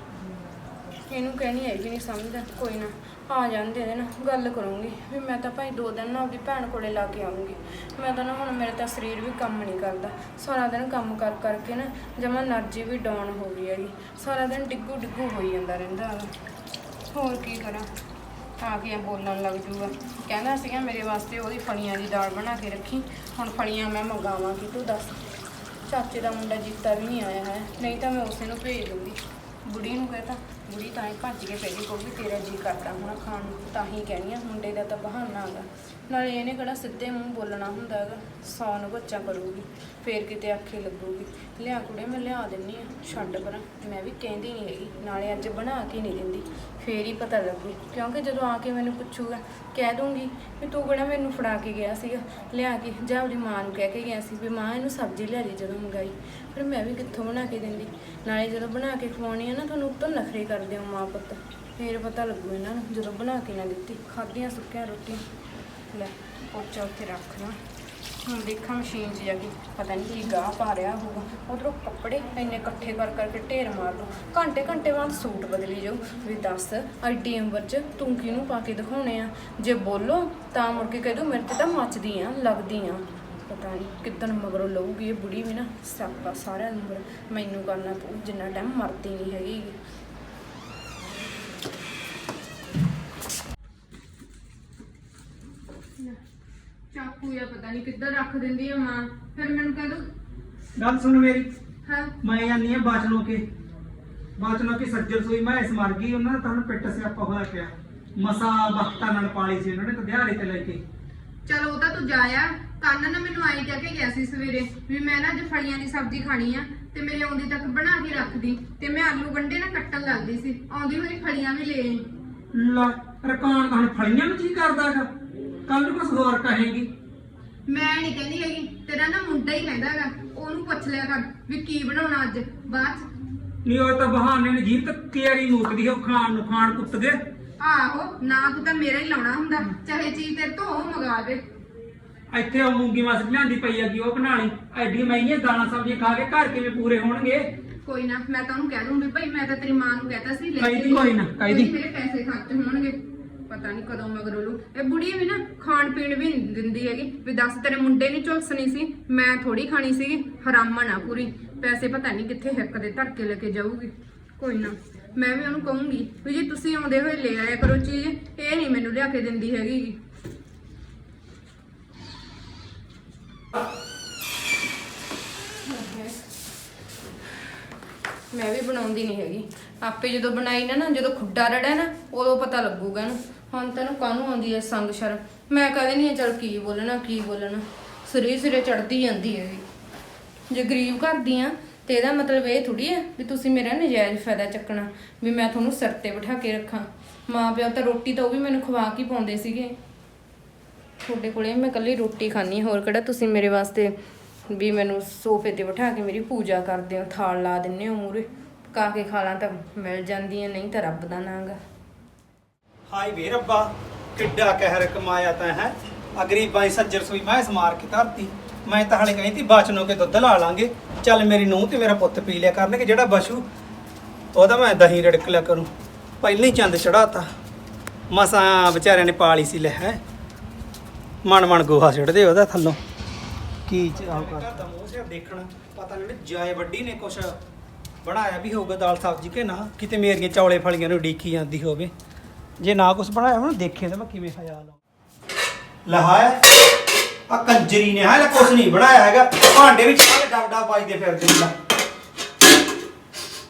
ਇਹਨੂੰ ਕਹਿਣੀ ਆਈ ਵੀ ਨਹੀਂ ਸਮਝਦਾ ਕੋਈ ਨਾ, ਆ ਜਾਂਦੇ ਨੇ ਨਾ ਗੱਲ ਕਰੂੰਗੀ। ਵੀ ਮੈਂ ਤਾਂ ਭਾਈ ਦੋ ਦਿਨ ਨਾ ਆਪਣੀ ਭੈਣ ਕੋਲੇ ਲਾ ਕੇ ਆਉਂਗੀ ਮੈਂ ਤਾਂ ਨਾ ਹੁਣ ਮੇਰਾ ਤਾਂ ਸਰੀਰ ਵੀ ਕੰਮ ਨਹੀਂ ਕਰਦਾ। ਸਾਰਾ ਦਿਨ ਕੰਮ ਕਰ, ਕਰਕੇ ਨਾ ਜਮਾਂ એનર્ਜੀ ਵੀ ਡਾਊਨ ਹੋ ਗਈ ਹੈਗੀ। ਸਾਰਾ ਦਿਨ ਡਿੱਗੂ ਡਿੱਗੂ ਹੋਈ ਜਾਂਦਾ ਰਹਿੰਦਾ ਹੋਰ ਕੀ ਕਰਾਂ? ਆ ਕੇ ਬੋਲਣ ਲੱਗ ਜੂਗਾ। ਕਹਿੰਦਾ ਸੀਗਾ ਮੇਰੇ ਵਾਸਤੇ ਉਹਦੀ ਫਲੀਆਂ ਦੀ ਦਾਲ ਬਣਾ ਕੇ ਰੱਖੀ। ਹੁਣ ਫਲੀਆਂ ਮੈਂ ਮੰਗਾਵਾਂਗੀ, ਤੂੰ ਦੱਸ। ਚਾਚੇ ਦਾ ਮੁੰਡਾ ਜੀਤਾ ਵੀ ਨਹੀਂ ਆਇਆ ਹੈ। ਨਹੀਂ ਤਾਂ ਮੈਂ ਉਸੇ ਨੂੰ ਭੇਜ ਦੂੰਗੀ। ਬੁੜੀ ਨੂੰ ਕਹਤਾ। ਬੁੜੀ ਤਾਂ ਹੀ ਭੱਜ ਕੇ ਪੈਦੀ ਕਹੂਗੀ ਤੇਰਾ ਜੀ ਕਰਦਾ ਹੁਣ ਖਾਣ ਨੂੰ, ਤਾਂ ਹੀ ਕਹਿਣੀ ਆ ਮੁੰਡੇ ਦਾ ਤਾਂ ਬਹਾਨਾ ਹੈਗਾ। ਨਾਲੇ ਇਹਨੇ ਕਿਹੜਾ ਸਿੱਧੇ ਮੂੰਹ ਬੋਲਣਾ ਹੁੰਦਾ ਹੈਗਾ, ਸੌ ਨੂੰ ਬੱਚਾ ਕਰੂਗੀ, ਫੇਰ ਕਿਤੇ ਆਖੇ ਲੱਗੂਗੀ। ਲਿਆ ਕੁੜੇ, ਮੈਂ ਲਿਆ ਦਿੰਨੀ ਆ, ਛੱਡ ਪਰਾਂ, ਮੈਂ ਵੀ ਕਹਿੰਦੀ ਨਹੀਂ ਹੈਗੀ, ਨਾਲੇ ਅੱਜ ਬਣਾ ਕੇ ਨਹੀਂ ਦਿੰਦੀ, ਫੇਰ ਹੀ ਪਤਾ ਲੱਗੂ, ਕਿਉਂਕਿ ਜਦੋਂ ਆ ਕੇ ਮੈਨੂੰ ਪੁੱਛੂਗਾ, ਕਹਿ ਦੂੰਗੀ ਵੀ ਤੂੰ ਕਿਹੜਾ ਮੈਨੂੰ ਫੜਾ ਕੇ ਗਿਆ ਸੀਗਾ, ਲਿਆ ਕੇ, ਜਾਂ ਆਪਣੀ ਮਾਂ ਨੂੰ ਕਹਿ ਕੇ ਗਿਆ ਸੀ ਵੀ ਮਾਂ ਇਹਨੂੰ ਸਬਜ਼ੀ ਲਿਆ ਦੀ ਜਦੋਂ ਮੰਗਾਈ, ਫਿਰ ਮੈਂ ਵੀ ਕਿੱਥੋਂ ਬਣਾ ਕੇ ਦਿੰਦੀ, ਨਾਲੇ ਜਦੋਂ ਬਣਾ ਕੇ ਖਵਾਉਣੀ ਆ ਨਾ, ਤੁਹਾਨੂੰ ਉੱਤੋਂ ਨਖਰੇ ਕਰ ਲੜਦੇ ਹੋ ਮਾਂ ਪੁੱਤ। ਫੇਰ ਪਤਾ ਲੱਗੂ ਇਹਨਾਂ ਨੂੰ, ਜਦੋਂ ਬਣਾ ਕੇ ਨਾ ਦਿੱਤੀ। ਖਾਧੀਆਂ, ਸੁੱਕੀਆਂ ਰੋਟੀਆਂ। ਲੈ, ਪੋਚਾ ਉੱਥੇ ਰੱਖ ਹੁਣ ਦੇਖਾਂ ਮਸ਼ੀਨ 'ਚ ਜਾ ਕੇ ਪਤਾ ਨਹੀਂ ਕੀ ਗਾਹ ਪਾ ਰਿਹਾ ਹੋਊਗਾ। ਉਧਰੋਂ ਕੱਪੜੇ ਇੰਨੇ ਇਕੱਠੇ ਕਰ ਕਰਕੇ ਢੇਰ ਮਾਰ ਦੋ ਘੰਟੇ ਘੰਟੇ ਬਾਅਦ ਸੂਟ ਬਦਲੀ ਜਾਓ ਵੀ ਦੱਸ ਐਡੀ ਉਮਰ 'ਚ ਤੂੰ ਕਿਹਨੂੰ ਪਾ ਕੇ ਦਿਖਾਉਣੇ ਆ? ਜੇ ਬੋਲੋ, ਤਾਂ ਮੁੜ ਕੇ ਕਹਿ ਦੋ ਮੇਰੇ ਤੇ ਤਾਂ ਮੱਚਦੀ ਆ ਲੱਗਦੀ ਆ ਪਤਾ ਨਹੀਂ ਕਿੱਦਣ ਮਗਰੋਂ ਲਊਗੀ ਇਹ ਬੁੜੀ ਵੀ ਨਾ। ਸਾਪਾ ਸਾਰਾ ਉਮਰ ਮੈਨੂੰ ਕਰਨਾ ਪਊ, ਜਿੰਨਾ ਟਾਈਮ ਮਰਦੀ ਨਹੀਂ ਹੈਗੀ। ਚਾਕੂ ਜਾਂ ਪਤਾ ਨਹੀਂ ਕਿੱਧਰ ਰੱਖ ਦਿੰਦੀ ਆ ਮਾਂ। ਫਿਰ ਮੈਨੂੰ ਕਹਿੰਦਾ ਗੱਲ ਸੁਣ ਮੇਰੀ। ਹਾਂ। ਮੈਂ ਜਾਨੀ ਆ ਬਾਚਨੋਂ ਕੇ ਬਾਚਨੋਂ ਕੇ ਸੱਜਰ ਸੋਈ ਮੈਂ ਇਸ ਮਰ ਗਈ ਉਹਨਾਂ ਦਾ ਤੁਹਾਨੂੰ ਪਿੱਟ ਸਿਆਪਾ ਹੋਇਆ ਪਿਆ। ਮਸਾ ਵਕਤਾਂ ਨਾਲ ਪਾਲੀ ਸੀ ਉਹਨਾਂ ਨੇ ਤਾਂ ਦਿਹਾੜੀ ਤੇ ਲੈ ਕੇ। ਚਲ ਉਹ ਤਾਂ ਤੂੰ ਜਾਇਆ ਕੰਨ ਨਾ ਮੈਨੂੰ ਆਈ ਕਹਿ ਕੇ ਗਿਆ ਸੀ ਸਵੇਰੇ ਵੀ ਮੈਂ ਨਾ ਅੱਜ ਫਲੀਆਂ ਦੀ ਸਬਜ਼ੀ ਖਾਣੀ ਆ ਤੇ ਮੇਰੇ ਆਉਂਦੀ ਤੱਕ ਬਣਾ ਕੇ ਰੱਖਦੀ ਤੇ ਮੈਂ ਆਲੂ ਗੰਡੇ ਨਾ ਕੱਟਣ ਲੱਗਦੀ ਸੀ। ਆਉਂਦੀ ਹੋਈ ਫਲੀਆਂ ਵੀ ਲੈ ਆਈ। ਲੈ ਰਕਾਨ ਤਾਂ ਫਲੀਆਂ ਨੂੰ ਕੀ ਕਰਦਾਗਾ ਕੱਲ ਨੂੰ ਕੁਛ ਹੋਰ ਕਹੇਗੀ। ਮੈਂ ਨਹੀਂ ਕਹਿੰਦੀ ਹੈਗੀ ਤੇਰਾ ਨਾ ਮੁੰਡਾ ਹੀ ਕਹਿੰਦਾ ਹੈਗਾ ਉਹਨੂੰ ਪੁੱਛ ਲਿਆ ਕਰ ਵੀ ਕੀ ਬਣਾਉਣਾ ਅੱਜ ਬਾਅਦ ਚ। ਨਹੀਂ ਉਹ ਤਾਂ ਬਹਾਨੇ ਨੇ ਜੀਭ ਤੇ ਕਿਆਰੀ ਮੁੱਕਦੀ ਉਹ ਖਾਣ ਨੂੰ ਖਾਣ ਕੁੱਤ ਗਏ ਆਹੋ ਨਾ ਤੂੰ ਤਾਂ ਮੇਰਾ ਹੀ ਲਾਉਣਾ ਹੁੰਦਾ ਚਾਹੇ ਚੀਜ਼ ਤੇਰੇ ਤੋਂ ਉਹ ਮੰਗਾ ਦੇ। ਇੱਥੇ ਉਹ ਮੂੰਗੀ ਮਸ ਲਿਆਂਦੀ ਪਈ ਆ ਕਿ ਉਹ ਬਣਾਣੀ ਐਡੀ ਮਹਿੰਗੀਆਂ ਦਾਣਾ ਸਬਜ਼ੀਆਂ ਖਾ ਕੇ ਘਰ ਕਿਵੇਂ ਪੂਰੇ ਹੋਣਗੇ? ਕੋਈ ਨਾ ਮੈਂ ਤਾਂ ਉਹਨੂੰ ਕਹਿ ਦੂੰਗੀ ਭਾਈ ਮੈਂ ਤਾਂ ਤੇਰੀ ਮਾਂ ਨੂੰ ਕਹਿਤਾ ਸੀ ਲੈ ਕੇ ਕੋਈ ਨਾ, ਨੀ। ਮੇਰੇ ਪੈਸੇ ਖਰਚ ਹੋਣਗੇ। ਪਤਾ ਨਹੀਂ ਕਦੋਂ ਮਗਰੋਂ ਲੂ। ਇਹ ਬੁੜੀ ਵੀ ਨਾ ਖਾਣ ਪੀਣ ਵੀ ਨਹੀਂ ਦਿੰਦੀ ਹੈਗੀ। ਵੀ ਦੱਸ, ਤੇਰੇ ਮੁੰਡੇ ਨੇ ਝੁਲਸਣੀ ਸੀ? ਮੈਂ ਥੋੜੀ ਖਾਣੀ ਸੀਗੀ। ਹਰਾਮਣ ਆ ਪੂਰੀ। ਪੈਸੇ ਪਤਾ ਨਹੀਂ ਕਿੱਥੇ ਹਿੱਕ ਦੇ ਧਰ ਕੇ ਲੈ ਕੇ ਜਾਊਗੀ। ਕੋਈ ਨਾ, ਮੈਂ ਵੀ ਉਹਨੂੰ ਕਹੂੰਗੀ ਵੀ ਜੇ ਤੁਸੀਂ ਆਉਂਦੇ ਹੋਏ ਲੈ ਆਇਆ ਕਰੋ ਚੀਜ਼, ਇਹ ਨਹੀਂ ਮੈਨੂੰ ਲਿਆ ਕੇ ਦਿੰਦੀ ਹੈਗੀ। ਗੀ। ਮੈਂ ਵੀ ਬਣਾਉਂਦੀ ਨਹੀਂ ਹੈਗੀ। ਆਪੇ ਜਦੋਂ ਬਣਾਈ ਨਾ ਨਾ, ਜਦੋਂ ਖੁੱਡਾ ਰੜਿਆ ਨਾ, ਉਦੋਂ ਪਤਾ ਲੱਗੂਗਾ ਇਹਨੂੰ ਹੁਣ ਤੈਨੂੰ ਕਾਹਨੂੰ ਆਉਂਦੀ ਐ ਸੰਗ ਸ਼ਰਮ? ਮੈਂ ਕਹਦੇ ਨਹੀਂ ਚਲ ਕੀ ਬੋਲਣਾ ਕੀ ਬੋਲਣਾ। ਸਰੀਰ ਸਿਰੇ ਚੜਦੀ ਜਾਂਦੀ ਹੈਗੀ ਜੇ ਗਰੀਬ ਘਰ ਦੀ ਆ, ਤੇ ਇਹਦਾ ਮਤਲਬ ਇਹ ਥੋੜੀ ਹੈ ਵੀ ਤੁਸੀਂ ਮੇਰਾ ਨਜਾਇਜ਼ ਫਾਇਦਾ ਚੱਕਣਾ, ਵੀ ਮੈਂ ਤੁਹਾਨੂੰ ਸਿਰ ਤੇ ਬਿਠਾ ਕੇ ਰੱਖਾਂ। ਮਾਂ ਪਿਓ ਤਾਂ ਰੋਟੀ ਤਾਂ ਉਹ ਵੀ ਮੈਨੂੰ ਖਵਾ ਕੇ ਪਾਉਂਦੇ ਸੀਗੇ। ਤੁਹਾਡੇ ਕੋਲੇ ਮੈਂ ਇਕੱਲੀ ਰੋਟੀ ਖਾਣੀ ਹੋਰ ਕਿਹੜਾ ਤੁਸੀਂ ਮੇਰੇ ਵਾਸਤੇ ਵੀ ਮੈਨੂੰ ਸੋਫੇ ਤੇ ਬਿਠਾ ਕੇ ਮੇਰੀ ਪੂਜਾ ਕਰਦੇ ਹੋ, ਥਾਲ ਲਾ ਦਿੰਨੇ ਹੋ ਮੂਰੇ ਪਕਾ ਕੇ ਖਾ ਲਾਂ ਤਾਂ ਮਿਲ ਜਾਂਦੀਆਂ ਨਹੀਂ ਤਾਂ ਰੱਬ ਦਾ ਨਾਂਗਾ। ਹਾਏ ਵੇ ਰੱਬਾ ਕਿੱਡਾ ਕਹਿਰ ਕਮਾਇਆ ਤਾਂ ਹੈ। ਅਗਰੀਬਾਂ ਦੀ ਸੱਜਰ ਸੋਈ ਮੈਂ ਸਮਾਰ ਕੇ ਧਰਤੀ। ਮੈਂ ਤਾਂ ਹਲੇ ਕਹਿੰਦੀ ਬਾਚਨੋਂ ਕੇ ਦੁੱਧ ਲਾ ਲਾਂਗੇ। ਚੱਲ ਮੇਰੀ ਨੂੰਹ ਤੇ ਮੇਰਾ ਪੁੱਤ ਪੀ ਲਿਆ ਕਰਨਗੇ ਜਿਹੜਾ ਬਸ਼ੂ ਉਹਦਾ ਮੈਂ ਦਹੀਂ ਰੜਕ ਲਿਆ ਕਰੂੰ। ਪਹਿਲਾਂ ਹੀ ਚੰਦ ਚੜਾਤਾ ਮਸਾਂ ਵਿਚਾਰਿਆਂ ਨੇ ਪਾਲੀ ਸੀ ਲੈ ਹੈ। ਮਨ ਮਨ ਗੋਹਾ ਛੱਡਦੇ ਉਹਦਾ ਥੱਲੋਂ। ਕੀ ਚਾਹ ਕਰਦਾ ਮੂੰਹ ਸਿਰ ਦੇਖਣਾ। ਪਤਾ ਨਹੀਂ ਜਾਏ ਵੱਡੀ ਨੇ ਕੁਛ। ਬਣਾਇਆ ਵੀ ਹੋਊਗਾ ਦਾਲ ਸਬਜ਼ੀ ਕਿ ਨਾ। ਕਿਤੇ ਮੇਰੀਆਂ ਚੌਲੇ ਫਲੀਆਂ ਨੂੰ ਡੀਕੀ ਜਾਂਦੀ ਹੋਵੇ। ਜੇ ਨਾ ਕੁਛ ਬਣਾਇਆ ਹੋਣਾ, ਦੇਖੇ ਤਾਂ ਮੈਂ ਕਿਵੇਂ ਖਿਆਲ ਆ ਲਹਾਇਆ ਆ ਕੰਜਰੀ ਨੇ ਹਾਲੇ ਕੁਛ ਨਹੀਂ ਬਣਾਇਆ ਹੈਗਾ। ਭਾਂਡੇ ਵਿੱਚ ਸਾਰੇ ਡਬ ਡਬ ਫਿਰਦੇ ਨੇ।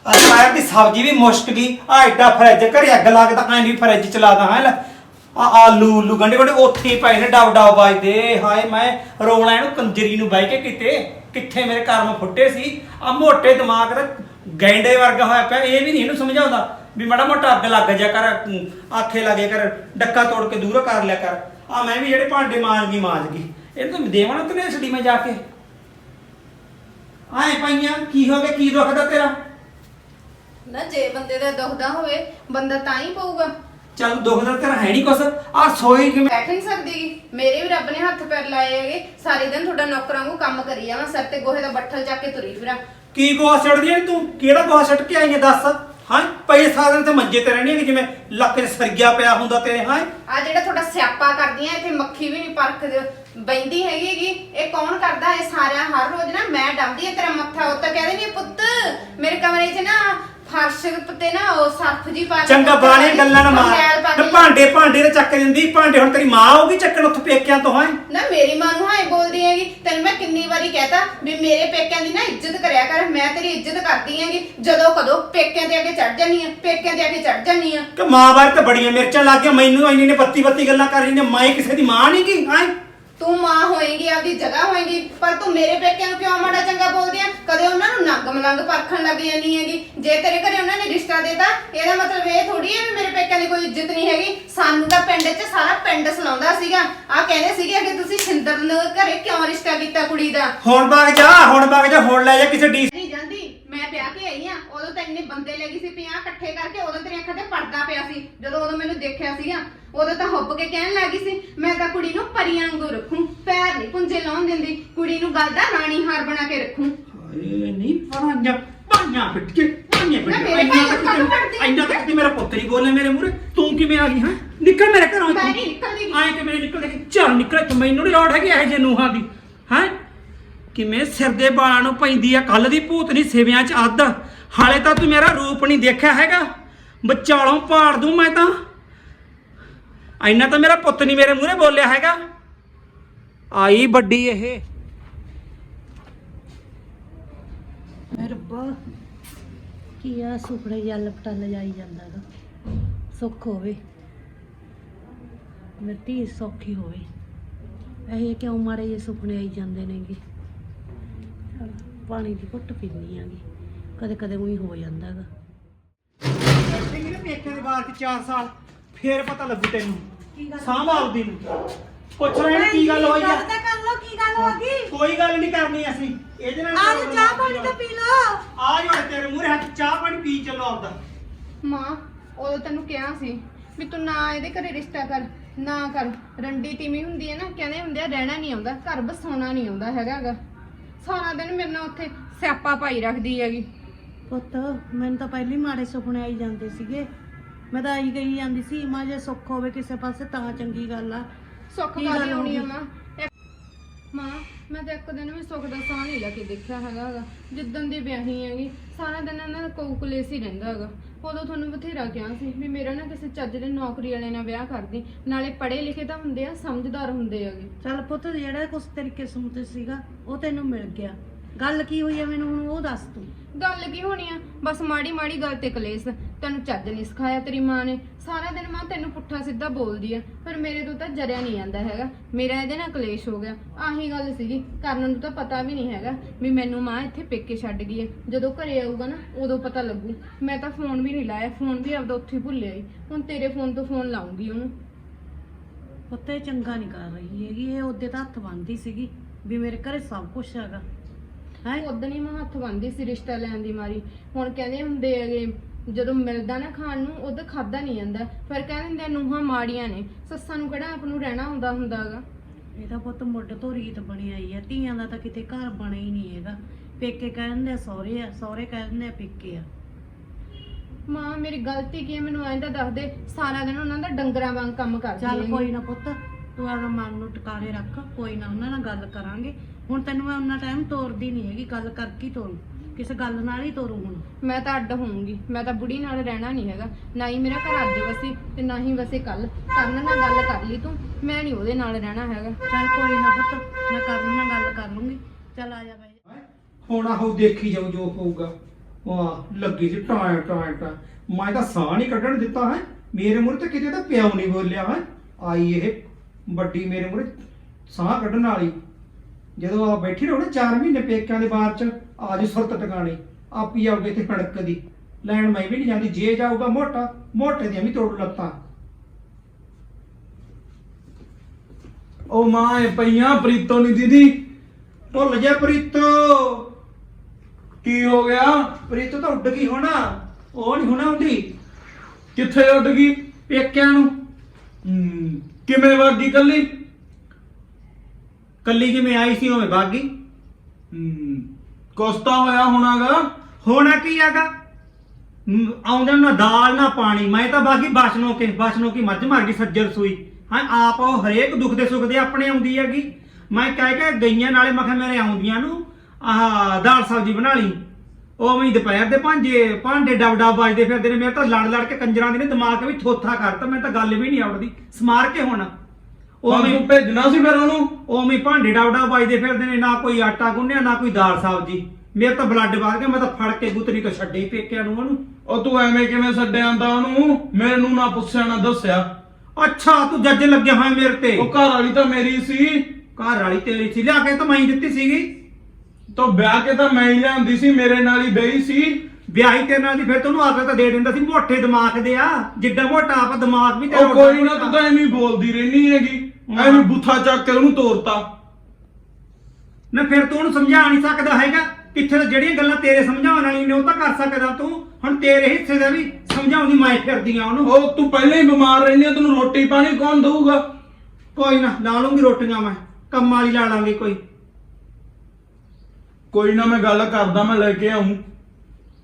ਆ ਸਾਇਰ ਦੀ ਸਬਜ਼ੀ ਵੀ ਮੁਸ਼ਕ ਗਈ। ਆ ਐਡਾ ਫਰਿੱਜ ਘਰੇ ਅੱਗ ਲੱਗਦਾ ਕੇ ਤਾਂ ਐਂ ਵੀ ਫਰਿੱਜ ਚਲਾਦਾ ਹਾਂ ਲੈ। ਆ ਆਲੂ ਉਲੂ ਗੰਡੇ ਗੰਡੇ ਉੱਥੇ ਹੀ ਪਏ ਨੇ, ਡਬ ਡਬ ਵੱਜਦੇ ਹਾਏ, ਮੈਂ ਰੋਣਾ ਇਹਨੂੰ ਕੰਜਰੀ ਨੂੰ ਬਹਿ ਕੇ ਕਿਤੇ। ਕਿੱਥੇ ਮੇਰੇ ਕਰਮ ਫੁੱਟੇ ਸੀ। ਆ ਮੋਟੇ ਦਿਮਾਗ ਦਾ ਗੈਂਡੇ ਵਰਗਾ ਹੋਇਆ ਪਿਆ ਇਹ ਵੀ ਨਹੀਂ ਇਹਨੂੰ ਸਮਝਾਉਂਦਾ ਵੀ ਮਾੜਾ ਮੋਟਾ ਅੱਗ ਲੱਗ ਜਾ ਕਰ ਆਖੇ ਲੱਗੇ ਕਰ ਡੱਕਾ ਤੋੜ ਕੇ ਦੂਰ ਕਰ ਲਿਆ ਕਰ। ਆ ਮੈਂ ਵੀ ਜਿਹੜੇ ਭਾਂਡੇ ਮਾਂਜ ਗਈ ਮਾਂਜ ਗਈ ਇਹਨੂੰ ਤਾਂ ਦੇਵਾਂ ਤਨੇ ਛੜੀ ਮੈਂ ਜਾ ਕੇ। ਆਏ ਪਾਈਆਂ ਕੀ ਹੋ ਗਿਆ ਕੀ ਦੁਖਦਾ ਤੇਰਾ? ਨਾ ਜੇ ਬੰਦੇ ਦਾ ਦੁਖਦਾ ਹੋਵੇ ਬੰਦਾ ਤਾਂ ਹੀ ਪਊਗਾ। ਚੱਲ ਦੁਖਦਾ ਤੇਰਾ ਹੈ ਨਹੀਂ ਕੁਛ। ਆ ਸੋਈ ਕਿਵੇਂ? ਬੈਠ ਨਹੀਂ ਸਕਦੀ ਮੇਰੇ ਵੀ ਰੱਬ ਨੇ ਹੱਥ ਪੈਰ ਲਾਏ ਹੈਗੇ। ਸਾਰੇ ਦਿਨ ਤੁਹਾਡਾ ਨੌਕਰਾਂ ਨੂੰ ਕੰਮ ਕਰੀ ਜਾਵਾਂ ਸਿਰ ਤੇ ਗੋਹੇ ਦਾ ਬੱਠਲ ਚੱਕ ਕੇ ਤੁਰੀ ਫਿਰਾਂ। ਕੀ ਗੋਹਾ ਛੱਡਦੀ ਐ ਤੂੰ? ਕਿਹੜਾ ਗੋਹਾ ਛੱਡ ਕੇ ਆਈ ਐ ਦੱਸ। ਹਾਂ? ਪਈ ਸਾਰਾ ਦਿਨ ਤੇ ਮੰਜੇ ਤੇ ਰਹਿਣੀ ਹੈ ਜਿਵੇਂ ਲੱਕ 'ਚ ਸਰਗਿਆ ਪਿਆ ਹੁੰਦਾ ਤੇਰੇ, ਹਾਂ? ਆ ਜਿਹੜਾ ਤੁਹਾਡਾ ਸਿਆਪਾ ਕਰਦੀਆਂ ਇੱਥੇ ਮੱਖੀ ਵੀ ਨਹੀਂ ਪਰਖ ਬੈਂਦੀ ਹੈਗੀ ਇਹ ਕੌਣ ਕਰਦਾ? ਇਹ ਸਾਰਿਆਂ ਹਰ ਰੋਜ਼ ਨਾ ਮੈਂ ਡੰਦੀ ਆ ਤੇਰਾ ਮੱਥਾ। ਉੱਤੇ ਕਹਿੰਦੇ ਨਹੀਂ ਪੁੱਤ, ਮੇਰੇ ਕਮਰੇ 'ਚ ਨਾ ਫਰਸ਼ ਤੇ ਨਾ ਉਹ ਸਰਫ ਜੀ ਪਾ ਕੇ ਚੰਗਾ ਬਾਣੇ ਗੱਲਾਂ ਨਾ ਮਾਰ। ਮੈਲ ਪਾ ਤੇ ਕੇ- ਭਾਂਡੇ ਭਾਂਡੇ ਤੇ ਚੱਕ ਦਿੰਦੀ ਭਾਂਡੇ ਹੁਣ ਤੇਰੀ ਮਾਂ ਆਊਗੀ ਚੱਕਣ ਉੱਥੇ ਪੇਕਿਆਂ ਤੋਂ ਹਾਂ? ਨਾ ਮੇਰੀ ਮਾਂ ਨੂੰ ਹਾਏ ਬੋਲਦੀ ਹੈਗੀ ਤੈਨੂੰ ਮੈਂ ਕਿੰਨੀ ਵਾਰੀ ਕਹਿਤਾ ਵੀ ਮੇਰੇ ਪੇਕਿਆਂ ਦੀ ਨਾ ਇੱਜ਼ਤ ਕਰਿਆ ਕਰ ਮੈਂ ਤੇਰੀ ਇੱਜ਼ਤ ਕਰਦੀ ਹੈਗੀ ਜਦੋਂ ਕਦੋਂ ਪੇਕਿਆਂ ਆ ਕੇ ਚੜ ਜਾਨੀ ਆ ਪੇਕਿਆਂ ਆ ਕੇ ਚੜ ਜਾਨੀ ਆ। ਕਿ ਮਾਂ ਬਾਰੇ ਤਾਂ ਬੜੀਆਂ ਮਿਰਚਾਂ ਲੱਗ ਗਈਆਂ ਮੈਨੂੰ ਇੰਨੀ ਨੇ ਬੱਤੀ ਬੱਤੀ ਗੱਲਾਂ ਕਰ ਰਹੀ ਨੇ ਮੈਂ ਕਿਸੇ ਦੀ ਮਾਂ ਨਹੀਂ ਕੀ ਹਾਂ? ਤੂੰ ਮਾਂ ਹੋਏਗੀ ਆਪਦੀ ਜਗ੍ਹਾ ਹੋਏਗੀ ਪਰ ਤੂੰ ਮੇਰੇ ਪੇਕਿਆਂ ਨੂੰ ਕਿਉਂ ਮਾੜਾ ਚੰਗਾ ਬੋਲਦੀ ਆ? ਕਦੇ ਉਹਨਾਂ ਨੂੰ ਨੰਗ ਮਲੰਗ ਪਰਖਣ ਲੱਗ ਜਾਂਦੀ ਹੈਗੀ। ਜੇ ਤੇਰੇ ਘਰੇ ਉਹਨਾਂ ਨੇ ਰਿਸ਼ਤਾ ਦੇਤਾ ਇਹਦਾ ਮਤਲਬ ਇਹ ਥੋੜੀ ਹੈ ਵੀ ਮੇਰੇ ਪੇਕਿਆਂ ਦੀ ਕੋਈ ਇੱਜ਼ਤ ਨਹੀਂ ਹੈਗੀ। ਸਾਨੂੰ ਤਾਂ ਪਿੰਡ 'ਚ ਸਾਰਾ ਪਿੰਡ ਸਲਾਉਂਦਾ ਸੀਗਾ। ਆ ਕਹਿੰਦੇ ਸੀਗੇ ਕਿ ਤੁਸੀਂ ਸਿੰਦਰ ਨੂੰ ਘਰੇ ਕਿਉਂ ਰਿਸ਼ਤਾ ਕੀਤਾ ਕੁੜੀ ਦਾ? ਹੁਣ ਵਗ ਜਾ ਹੁਣ ਵਗ ਜਾ ਹੁਣ ਲੈ ਜਾ ਕਿਸੇ ਡੀ ਨਹੀਂ ਜਾਂਦੀ ਮੈਂ ਵਿਆਹ ਕੇ ਆਈ ਆ। ਬੰਦੇ ਲੈ ਗਈ ਸੀ 50 ਇਕੱਠੇ ਕਰਕੇ ਉਦੋਂ ਤੇਰੀਆਂ ਅੱਖਾਂ ਤੇ ਪਰਦਾ ਪਿਆ ਸੀ। ਜਦੋਂ ਉਦੋਂ ਮੈਨੂੰ ਦੇਖਿਆ ਸੀਗਾ ਉਦੋਂ ਤਾਂ ਹੁੱਬ ਕੇ ਕਹਿਣ ਲੱਗੀ ਸੀ ਮੈਂ ਤਾਂ ਕੁੜੀ ਨੂੰ ਪਰੀਆਂ ਵਾਂਗੂ ਰੱਖੂੰ ਪੈਰ ਨਹੀਂ ਪੁੰਜੇ ਲਾਉਣ ਦਿੰਦੀ ਕੁੜੀ ਨੂੰ ਗੱਲ ਦਾ ਰਾਣੀ ਹਾਰ ਬਣਾ ਕੇ ਰੱਖੂੰ। ਹਾਏ ਨਹੀਂ ਪਾਂਜਾ ਪਾਂਜਾ ਫਿੱਟ ਕੇ ਪਾਂਜਾ ਫਿੱਟ ਨਾ ਕੇ ਮੇਰੇ ਇੰਨਾ ਭਾਈ ਤੱਕ। ਇੰਨਾ ਤੇ ਮੇਰਾ ਪੁੱਤਰ ਹੀ ਬੋਲੇ ਮੇਰੇ ਮੂਹਰੇ। ਤੂੰ ਕਿਵੇਂ ਆ ਗਈ ਹਾਂ? ਨਿਕਲ ਮੇਰੇ ਘਰੋਂ ਮੈਂ ਨਹੀਂ ਨਿਕਲਦੀ। ਆਏ ਕਿ ਮੇਰੇ ਨਿਕਲ ਦੇ ਚੱਲ ਨਿਕਲ ਤੇ ਮੈਨੂੰ ਨਹੀਂ ਲੋੜ ਹੈਗੀ ਇਹ ਜੇ ਨੂਹਾਂ ਦੀ। ਹੈ? ਕਿਵੇਂ ਸਿਰ ਦੇ ਵਾਲਾਂ ਨੂੰ ਪੈਂਦੀ ਆ? ਕੱਲ ਦੀ ਭੂਤ ਭੂਤਨੀ ਸਿਵਿਆਂ ਚ ਅੱਧ। ਹਾਲੇ ਤਾਂ ਤੂੰ ਮੇਰਾ ਰੂਪ ਨਹੀਂ ਦੇਖਿਆ ਹੈਗਾ। ਵਿਚਾਲੋਂ ਪਾੜ ਦੂੰ ਮੈਂ ਤਾਂ। ਇੰਨਾ ਤਾਂ ਮੇਰਾ ਪੁੱਤ ਨਹੀਂ ਮੇਰੇ ਮੂਹਰੇ ਬੋਲਿਆ ਹੈਗਾ। ਆਈ ਵੱਡੀ ਇਹ। ਮੈਂ ਰੱਬਾ ਕੀ ਆ ਸੁਪਨੇ ਜਲ ਪਟਲ ਜਾਈ ਜਾਂਦਾ ਗਾ। ਸੁੱਖ ਹੋਵੇ। ਮੇਰੀ ਧੀ ਸੌਖੀ ਹੋਵੇ। ਇਹ ਕਿਉਂ ਮਾਰੇ ਜੇ ਸੁਪਨੇ ਆਈ ਜਾਂਦੇ ਨੇਗੇ? ਚੱਲ, ਪਾਣੀ ਦੀ ਘੁੱਟ ਪੀਂਦੀ ਆਂਗੀ। ਕਦੇ ਕਦੇ ਉਹੀ ਹੋ ਜਾਂਦਾ ਗਾ ਬੈਠੇਂਗੇ ਨਾ ਪੇਕੇ ਦੇ ਬਾਹਰ ਚ 4 ਸਾਲ ਫੇਰ ਪਤਾ ਲੱਗੂ ਤੈਨੂੰ। ਸਾਂਭ ਆਪਦੀ ਨੂੰ। ਪੁੱਛ ਰਹੇ ਨੇ ਕੀ ਗੱਲ ਹੋਈ ਆ। ਕਰ ਲੋ ਕੀ ਗੱਲ ਹੋ ਗਈ? ਕੋਈ ਗੱਲ ਨਹੀਂ ਕਰਨੀ ਅਸੀਂ। ਇਹਦੇ ਨਾਲ ਆ ਜਾ ਚਾਹ ਪਾਣੀ ਤਾਂ ਪੀ ਲੋ ਆ ਜਾ ਤੇਰੇ ਮੂਹਰੇ ਹੱਥ ਚਾਹ ਪਾਣੀ ਪੀ ਚੱਲੋ ਆਪਦਾ। ਮਾਂ ਉਦੋਂ ਤੈਨੂੰ ਕਿਹਾ ਸੀ ਵੀ ਤੂੰ ਨਾ ਇਹਦੇ ਘਰੇ ਰਿਸ਼ਤਾ ਕਰ ਨਾ ਕਰ। ਰੰਡੀ ਤੀਵੀਂ ਹੁੰਦੀ ਹੈ ਨਾ ਕਹਿੰਦੇ ਹੁੰਦੇ ਆ ਰਹਿਣਾ ਨਹੀਂ ਆਉਂਦਾ ਘਰ ਬਸਾਉਣਾ ਨਹੀਂ ਆਉਂਦਾ ਹੈਗਾਗਾ। ਸਾਰਾ ਦਿਨ ਮੇਰੇ ਨਾਲ ਉੱਥੇ ਸਿਆਪਾ ਪਾਈ ਰੱਖਦੀ ਹੈਗੀ। ਪੁੱਤ ਮੈਨੂੰ ਤਾਂ ਪਹਿਲੀ ਮਾੜੇ ਸੁਪਨੇ ਆਈ ਜਾਂਦੇ ਸੀਗੇ। ਮੈਂ ਤਾਂ ਆਈ ਗਈ ਜਾਂਦੀ ਸੀ ਮਾਂ ਜੇ ਸੁੱਖ ਹੋਵੇ ਕਿਸੇ ਪਾਸੇ ਤਾਂ ਚੰਗੀ ਗੱਲ ਆ। ਸੁੱਖ ਕੀ ਗੱਲ ਹੋਣੀ ਆ? ਮਾਂ? ਮਾਂ ਮੈਂ ਤਾਂ ਇੱਕ ਦਿਨ ਵੀ ਸੁੱਖ ਦਾ ਸਾਹ ਨਹੀਂ ਲੈ ਕੇ ਦੇਖਿਆ ਹੈਗਾ ਗਾ। ਜਿੱਦਣ ਦੀ ਵਿਆਹੀ ਹੈਗੀ ਸਾਰਾ ਦਿਨ ਇਹਨਾਂ ਦਾ ਕੋਕਲੇਸ ਹੀ ਰਹਿੰਦਾ ਹੈਗਾ। ਉਦੋਂ ਤੁਹਾਨੂੰ ਬਥੇਰਾ ਕਿਹਾ ਸੀ ਵੀ ਮੇਰਾ ਨਾ ਕਿਸੇ ਚੱਜ ਦੇ ਨੌਕਰੀ ਵਾਲੇ ਨਾਲ ਵਿਆਹ ਕਰਦੀ ਨਾਲੇ ਪੜ੍ਹੇ ਲਿਖੇ ਤਾਂ ਹੁੰਦੇ ਆ ਸਮਝਦਾਰ ਹੁੰਦੇ ਹੈਗੇ। ਚੱਲ ਪੁੱਤ ਜਿਹੜਾ ਕੁਛ ਤੇਰੀ ਕਿਸਮਤ 'ਚ ਸੀਗਾ ਉਹ ਤੈਨੂੰ ਮਿਲ ਗਿਆ। ਗੱਲ ਕੀ ਹੋਈ ਆ ਮੈਨੂੰ ਹੁਣ ਉਹ ਦੱਸ ਤੂੰ। ਗੱਲ ਕੀ ਹੋਣੀ ਆ? ਬਸ ਮਾੜੀ ਮਾੜੀ ਗੱਲ ਤੇ ਕਲੇਸ਼। ਤੈਨੂੰ ਚੱਜ ਨਹੀਂ ਸਿਖਾਇਆ ਤੇਰੀ ਮਾਂ ਨੇ। ਸਾਰਾ ਦਿਨ ਮਾਂ ਤੈਨੂੰ ਪੁੱਠਾ ਸਿੱਧਾ ਬੋਲਦੀ ਆ। ਪਰ ਮੇਰੇ ਤੋਂ ਤਾਂ ਜਰਿਆ ਨਹੀਂ ਜਾਂਦਾ ਹੈਗਾ। ਮੇਰਾ ਇਹਦੇ ਨਾਲ ਕਲੇਸ਼ ਹੋ ਗਿਆ। ਆਹੀ ਗੱਲ ਸੀਗੀ। ਕਰਨ ਨੂੰ ਤਾਂ ਪਤਾ ਵੀ ਨਹੀਂ ਹੈਗਾ ਵੀ ਮੈਨੂੰ ਮਾਂ ਇੱਥੇ ਪੇਕੇ ਛੱਡ ਗਈ ਹੈ ਜਦੋਂ ਘਰੇ ਆਊਗਾ ਨਾ ਉਦੋਂ ਪਤਾ ਲੱਗੂ। ਮੈਂ ਤਾਂ ਫੋਨ ਵੀ ਨਹੀਂ ਲਾਇਆ। ਫੋਨ ਵੀ ਆਪਦਾ ਉੱਥੇ ਹੀ ਭੁੱਲਿਆ ਈ ਹੁਣ ਤੇਰੇ ਫੋਨ ਤੋਂ ਫੋਨ ਲਾਉਂਗੀ ਉਹਨੂੰ। ਪੁੱਤ ਚੰਗਾ ਨਹੀਂ ਕਰ ਰਹੀ ਹੈਗੀ। ਇਹ ਉਹਦੇ ਤਾਂ ਹੱਥ ਬੰਨਦੀ ਸੀਗੀ ਵੀ ਮੇਰੇ ਘਰੇ ਸਭ ਕੁਝ ਹੈਗਾ। ਹੈ? ਉਦੋਂ ਹੀ ਮੈਂ ਹੱਥ ਬੰਨ੍ਹਦੀ ਸੀ ਰਿਸ਼ਤਾ ਲੈਣ ਦੀ ਮਾਰੀ। ਹੁਣ ਕਹਿੰਦੇ ਹੁੰਦੇ ਹੈਗੇ ਜਦੋਂ ਮਿਲਦਾ ਨਾ ਖਾਣ ਨੂੰ ਉਦੋਂ ਖਾਦਾ ਨਹੀਂ ਜਾਂਦਾ। ਫਿਰ ਕਹਿੰਦੇ ਹੁੰਦੇ ਆ, ਨੂੰਹਾਂ ਮਾੜੀਆਂ ਨੇ ਸੱਸਾਂ ਨੂੰ ਕਿਹੜਾ ਆਪ ਨੂੰ ਰਹਿਣਾ ਹੁੰਦਾ ਹੁੰਦਾਗਾ? ਇਹਦਾ ਪੁੱਤ ਮੁੱਢ ਤੋਂ ਰੀਤ ਬਣੀ ਆਈ ਹੈ ਧੀਆਂ ਦਾ ਤਾਂ ਕਿਤੇ ਘਰ ਬਣਿਆ ਹੀ ਨਹੀਂ ਹੈਗਾ। ਪੇਕੇ ਕਹਿੰਦੇ ਆ ਸਹੁਰੇ ਆ ਸਹੁਰੇ ਕਹਿੰਦੇ ਆ ਪੇਕੇ ਆ। ਮਾਂ ਮੇਰੀ ਗਲਤੀ ਕੀ ਹੈ? ਮੈਨੂੰ ਐਂ ਤਾਂ ਦੱਸ ਦੇ ਸਾਰਾ ਦਿਨ ਉਹਨਾਂ ਦਾ ਡੰਗਰਾਂ ਵਾਂਗ ਕੰਮ ਕਰਦੀ ਚੱਲ ਹੈਗੀ। ਕੋਈ ਨਾ ਪੁੱਤ ਤੂੰ ਆਪਣਾ ਮਨ ਨੂੰ ਟਿਕਾਰੇ ਰੱਖ ਕੋਈ ਨਾ ਉਹਨਾਂ ਨਾਲ ਗੱਲ ਕਰਾਂਗੇ। ਹੁਣ ਤੈਨੂੰ ਮੈਂ ਉਹਨਾਂ ਟਾਈਮ ਤੋਰਦੀ ਨਹੀਂ ਹੈਗੀ ਗੱਲ ਕਰਕੇ ਹੀ ਤੋਰੂ। ਕਿਸੇ ਗੱਲ ਨਾਲ ਹੀ ਤੋਰੂ ਹੁਣ? ਮੈਂ ਤਾਂ ਅੱਡ ਹੋਊਂਗੀ। ਮੈਂ ਤਾਂ ਬੁੜੀ ਨਾਲ ਰਹਿਣਾ ਨਹੀਂ ਹੈਗਾ। ਨਾ ਹੀ ਮੇਰਾ ਘਰ ਅੱਜ ਵਸੇ ਤੇ ਨਾ ਹੀ ਵਸੇ ਕੱਲ ਕਰਨ ਨਾਲ ਗੱਲ ਕਰ ਲਈ ਤੂੰ। ਮੈਂ ਨਹੀਂ ਉਹਦੇ ਨਾਲ ਰਹਿਣਾ ਹੈਗਾ। ਚੱਲ ਕੋਈ ਨਾ ਪੁੱਤ ਮੈਂ ਕਰਨ ਨਾਲ ਗੱਲ ਕਰ ਲੂੰਗੀ। ਚੱਲ ਆ ਜਾ ਬਈ। ਹੁਣ ਆਹੋ ਦੇਖੀ ਜਾਓ ਜੋ ਹੋਊਗਾ। ਵਾਹ ਲੱਗੀ ਸੀ ਟਾਂ ਟਾਂ ਟਾਂ ਮੈਂ ਤਾਂ ਸਾਹ ਨਹੀਂ ਕੱਢਣ ਦਿੱਤਾ ਹੈ। ਮੇਰੇ ਮੂਹਰੇ ਤੇ ਕਿਤੇ ਤਾਂ ਪਿਓ ਨਹੀਂ ਬੋਲਿਆ ਹੈ। ਆਈ ਇਹ ਵੱਡੀ ਮੇਰੇ ਮੂਹਰੇ ਸਾਹ ਕੱਢਣ ਵਾਲੀ। ਜਦੋਂ ਆ ਬੈਠੀ ਰਹੋ ਨਾ 4 ਮਹੀਨੇ ਪੇਕਿਆਂ ਦੇ ਬਾਹਰ ਚ। ਆਜ ਸੁਰਤ ਟਿਕਾਣੀ, ਆਪੀ ਆਉਗੇ ਇੱਥੇ ਫੜਕ ਦੀ। ਲੈਣ ਮੈਂ ਵੀ ਨਹੀਂ ਜਾਂਦੀ, ਜੇ ਜਾਊਗਾ ਮੋਟਾ, ਮੋਟੇ ਦੀਆਂ ਵੀ ਤੋੜ ਲੱਤਾਂ। ਉਹ ਮਾਂ ਇਹ ਪਈਆਂ ਪ੍ਰੀਤੋ ਨਹੀਂ ਦੀਦੀ। ਭੁੱਲ ਜਾ ਪ੍ਰੀਤੋ। ਕੀ ਹੋ ਗਿਆ? ਪ੍ਰੀਤੋ ਤਾਂ ਉੱਡ ਗਈ ਹੋਣਾ। ਉਹ ਨਹੀਂ ਹੋਣਾ ਹੁੰਦੀ ਕਿੱਥੇ ਉੱਡ ਗਈ? ਪੇਕਿਆਂ ਨੂੰ। ਹਮ ਕਿਵੇਂ ਵਾਗੀ ਕੱਲੀ? ਕੱਲੀ ਜਿਵੇਂ ਆਈ ਸੀ, ਉਵੇਂ ਭਾਗੀ ਹੂੰ ਕੋਸਤਾ ਹੋਇਆ ਹੋਣਾਗਾ। ਹੋਣਾ ਕੀ ਹੈਗਾ ਮ, ਆਉਂਦੇ ਨੂੰ ਨਾ ਦਾਲ ਨਾ ਪਾਣੀ। ਮੈਂ ਤਾਂ ਬਾਕੀ ਬਸਨੋ ਕੇ ਬਸਨੋ ਕੀ ਮੱਝ ਮਾਰ ਗਈ ਸੱਜਰ ਸੂਈ। ਹਾਂ ਆਪ ਉਹ ਹਰੇਕ ਦੁੱਖ ਦੇ ਸੁੱਖ ਦੇ ਆਪਣੇ ਆਉਂਦੀ ਹੈਗੀ। ਮੈਂ ਕਹਿ ਕੇ ਗਈਆਂ ਨਾਲੇ ਮੈਂ ਕਿਹਾ ਮੇਰੇ ਆਉਂਦੀਆਂ ਨੂੰ ਆਹ ਦਾਲ ਸਬਜ਼ੀ ਬਣਾ ਲਈ। ਉਹ ਮੈਂ ਦੁਪਹਿਰ ਦੇ ਭਾਂਜੇ ਭਾਂਡੇ ਡਬ ਡਬ ਵੱਜਦੇ ਫਿਰਦੇ ਨੇ। ਮੇਰੇ ਤਾਂ ਲੜ ਲੜ ਕੇ ਕੰਜਰਾਂ ਦੇ ਨੇ ਦਿਮਾਗ ਵੀ ਥੋਥਾ ਕਰਤਾ। ਮੈਨੂੰ ਤਾਂ ਗੱਲ ਵੀ ਨਹੀਂ ਆਉੜਦੀ। ਸਮਾਰ ਕੇ ਹੁਣ। ਉਹ ਉਹ ਤੂੰ ਭੇਜਣਾ ਸੀ ਫਿਰ ਉਹਨੂੰ। ਉਵੇਂ ਹੀ ਭਾਂਡੇ ਡਾਵਡਾ ਵੱਜਦੇ ਫਿਰਦੇ ਨੇ ਨਾ ਕੋਈ ਆਟਾ ਗੁੰਨਿਆ ਨਾ ਕੋਈ ਦਾਲ ਸਬਜ਼ੀ। ਮੇਰੇ ਤਾਂ ਬਲੱਡ ਵਗ ਗਿਆ ਮੈਂ ਤਾਂ ਫੜ ਕੇ ਗੁੱਤਰੀ ਤੋਂ ਛੱਡੇ ਪੇਕਿਆਂ ਨੂੰ ਉਹਨੂੰ। ਉਹ ਤੂੰ ਐਵੇਂ ਕਿਵੇਂ ਛੱਡਿਆ ਆਂਦਾ ਉਹਨੂੰ? ਮੈਨੂੰ ਨਾ ਪੁੱਛਿਆ ਨਾ ਦੱਸਿਆ। ਅੱਛਾ ਤੂੰ ਜੱਜ ਲੱਗਿਆ ਹੋਇਆ ਮੇਰੇ ਤੇ। ਉਹ ਘਰ ਵਾਲੀ ਤਾਂ ਮੇਰੀ ਸੀ। ਘਰ ਵਾਲੀ ਤੇਰੀ ਸੀ ਲਿਆ ਕੇ ਤਾਂ ਮੈਂ ਹੀ ਦਿੱਤੀ ਸੀਗੀ। ਤਾਂ ਵਿਆਹ ਕੇ ਤਾਂ ਮੈਂ ਹੀ ਲਿਆਂਦੀ ਸੀ ਮੇਰੇ ਨਾਲ ਹੀ ਬਈ ਸੀ। ਵਿਆਹੀ ਤੇ ਨਾਲ ਦੀ ਫਿਰ ਤੈਨੂੰ ਆਦਤ ਤਾਂ ਦੇ ਦਿੰਦਾ ਸੀ ਮੋਟੇ ਦਿਮਾਗ ਦੇ ਆ। ਜਿੱਦਾਂ ਮੋਟਾ ਆਪ ਦਿਮਾਗ ਵੀ ਤੇਰਾ ਉਹ ਕੋਈ ਨਾ ਤੂੰ ਤਾਂ ਐਵੇਂ ਹੀ ਬੋਲਦੀ ਰਹਿਨੀ ਹੈਗੀ। ਐਵੇਂ ਬੁੱਥਾ ਚੱਕ ਕੇ ਉਹਨੂੰ ਤੋਰਤਾ। ਨਾ ਫਿਰ ਤੂੰ ਉਹਨੂੰ ਸਮਝਾ ਨਹੀਂ ਸਕਦਾ ਹੈਗਾ। ਕਿੱਥੇ ਤਾਂ ਜਿਹੜੀਆਂ ਗੱਲਾਂ ਤੇਰੇ ਸਮਝਾਉਣ ਵਾਲੀਆਂ ਨੇ ਉਹ ਤਾਂ ਕਰ ਸਕਦਾ ਤੂੰ। ਹੁਣ ਤੇਰੇ ਹਿੱਸੇ ਦਾ ਵੀ ਸਮਝਾਉਂਦੀ ਮੈਂ ਫਿਰਦੀ ਆ ਉਹਨੂੰ। ਉਹ ਤੂੰ ਪਹਿਲਾਂ ਹੀ ਬਿਮਾਰ ਰਹਿੰਦੀ ਆ ਤੈਨੂੰ ਰੋਟੀ ਪਾਣੀ ਕੌਣ ਦਊਗਾ? ਕੋਈ ਨਾ ਲਾ ਲੂੰਗੀ ਰੋਟੀਆਂ ਮੈਂ। ਕੰਮ ਵਾਲੀ ਲਾ ਲਾਂਗੀ ਕੋਈ। ਕੋਈ ਨਾ ਮੈਂ ਗੱਲ ਕਰਦਾ ਮੈਂ ਲੈ ਕੇ ਆਉਂ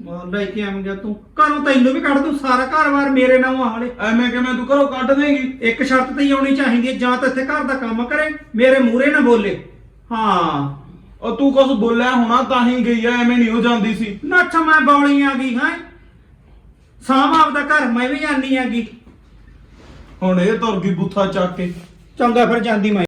ਮਾਰ ਲੈ ਕੇ ਆਵਾਂਗਾ ਤੂੰ। ਘਰੋਂ ਤੈਨੂੰ ਵੀ ਕੱਢ ਦੂੰ ਸਾਰਾ ਘਰ-ਬਾਰ ਮੇਰੇ ਨਾਲ ਆ ਹਾਲੇ। ਐਵੇਂ ਕਿਵੇਂ ਤੂੰ ਘਰੋਂ ਕੱਢ ਦੇਂਗੀ? ਇੱਕ ਸ਼ਰਤ ਤੇ ਹੀ ਆਉਣੀ ਚਾਹੀਦੀ ਹੈ ਜਾਂ ਤਾਂ ਇੱਥੇ ਘਰ ਦਾ ਕੰਮ ਕਰੇ ਮੇਰੇ ਮੂਹਰੇ ਨਾ ਬੋਲੇ। ਹਾਂ। ਉਹ ਤੂੰ ਕੁਝ ਬੋਲਿਆ ਹੋਣਾ ਤਾਂ ਹੀ ਗਈ ਆ ਐਵੇਂ ਨਹੀਂ ਉਹ ਜਾਂਦੀ ਸੀ। ਨਾ ਅੱਛਾ ਮੈਂ ਬੌਲੀ ਆ ਗਈ ਹਾਂ। ਸਾਂਭ ਆਪਦਾ ਘਰ ਮੈਂ ਵੀ ਜਾਣੀ ਆ ਗਈ। ਹੁਣ ਇਹ ਤੁਰ ਗਈ ਬੁੱਥਾ ਚੱਕ ਕੇ। ਚੰਗਾ ਫਿਰ ਜਾਂਦੀ ਮੈਂ।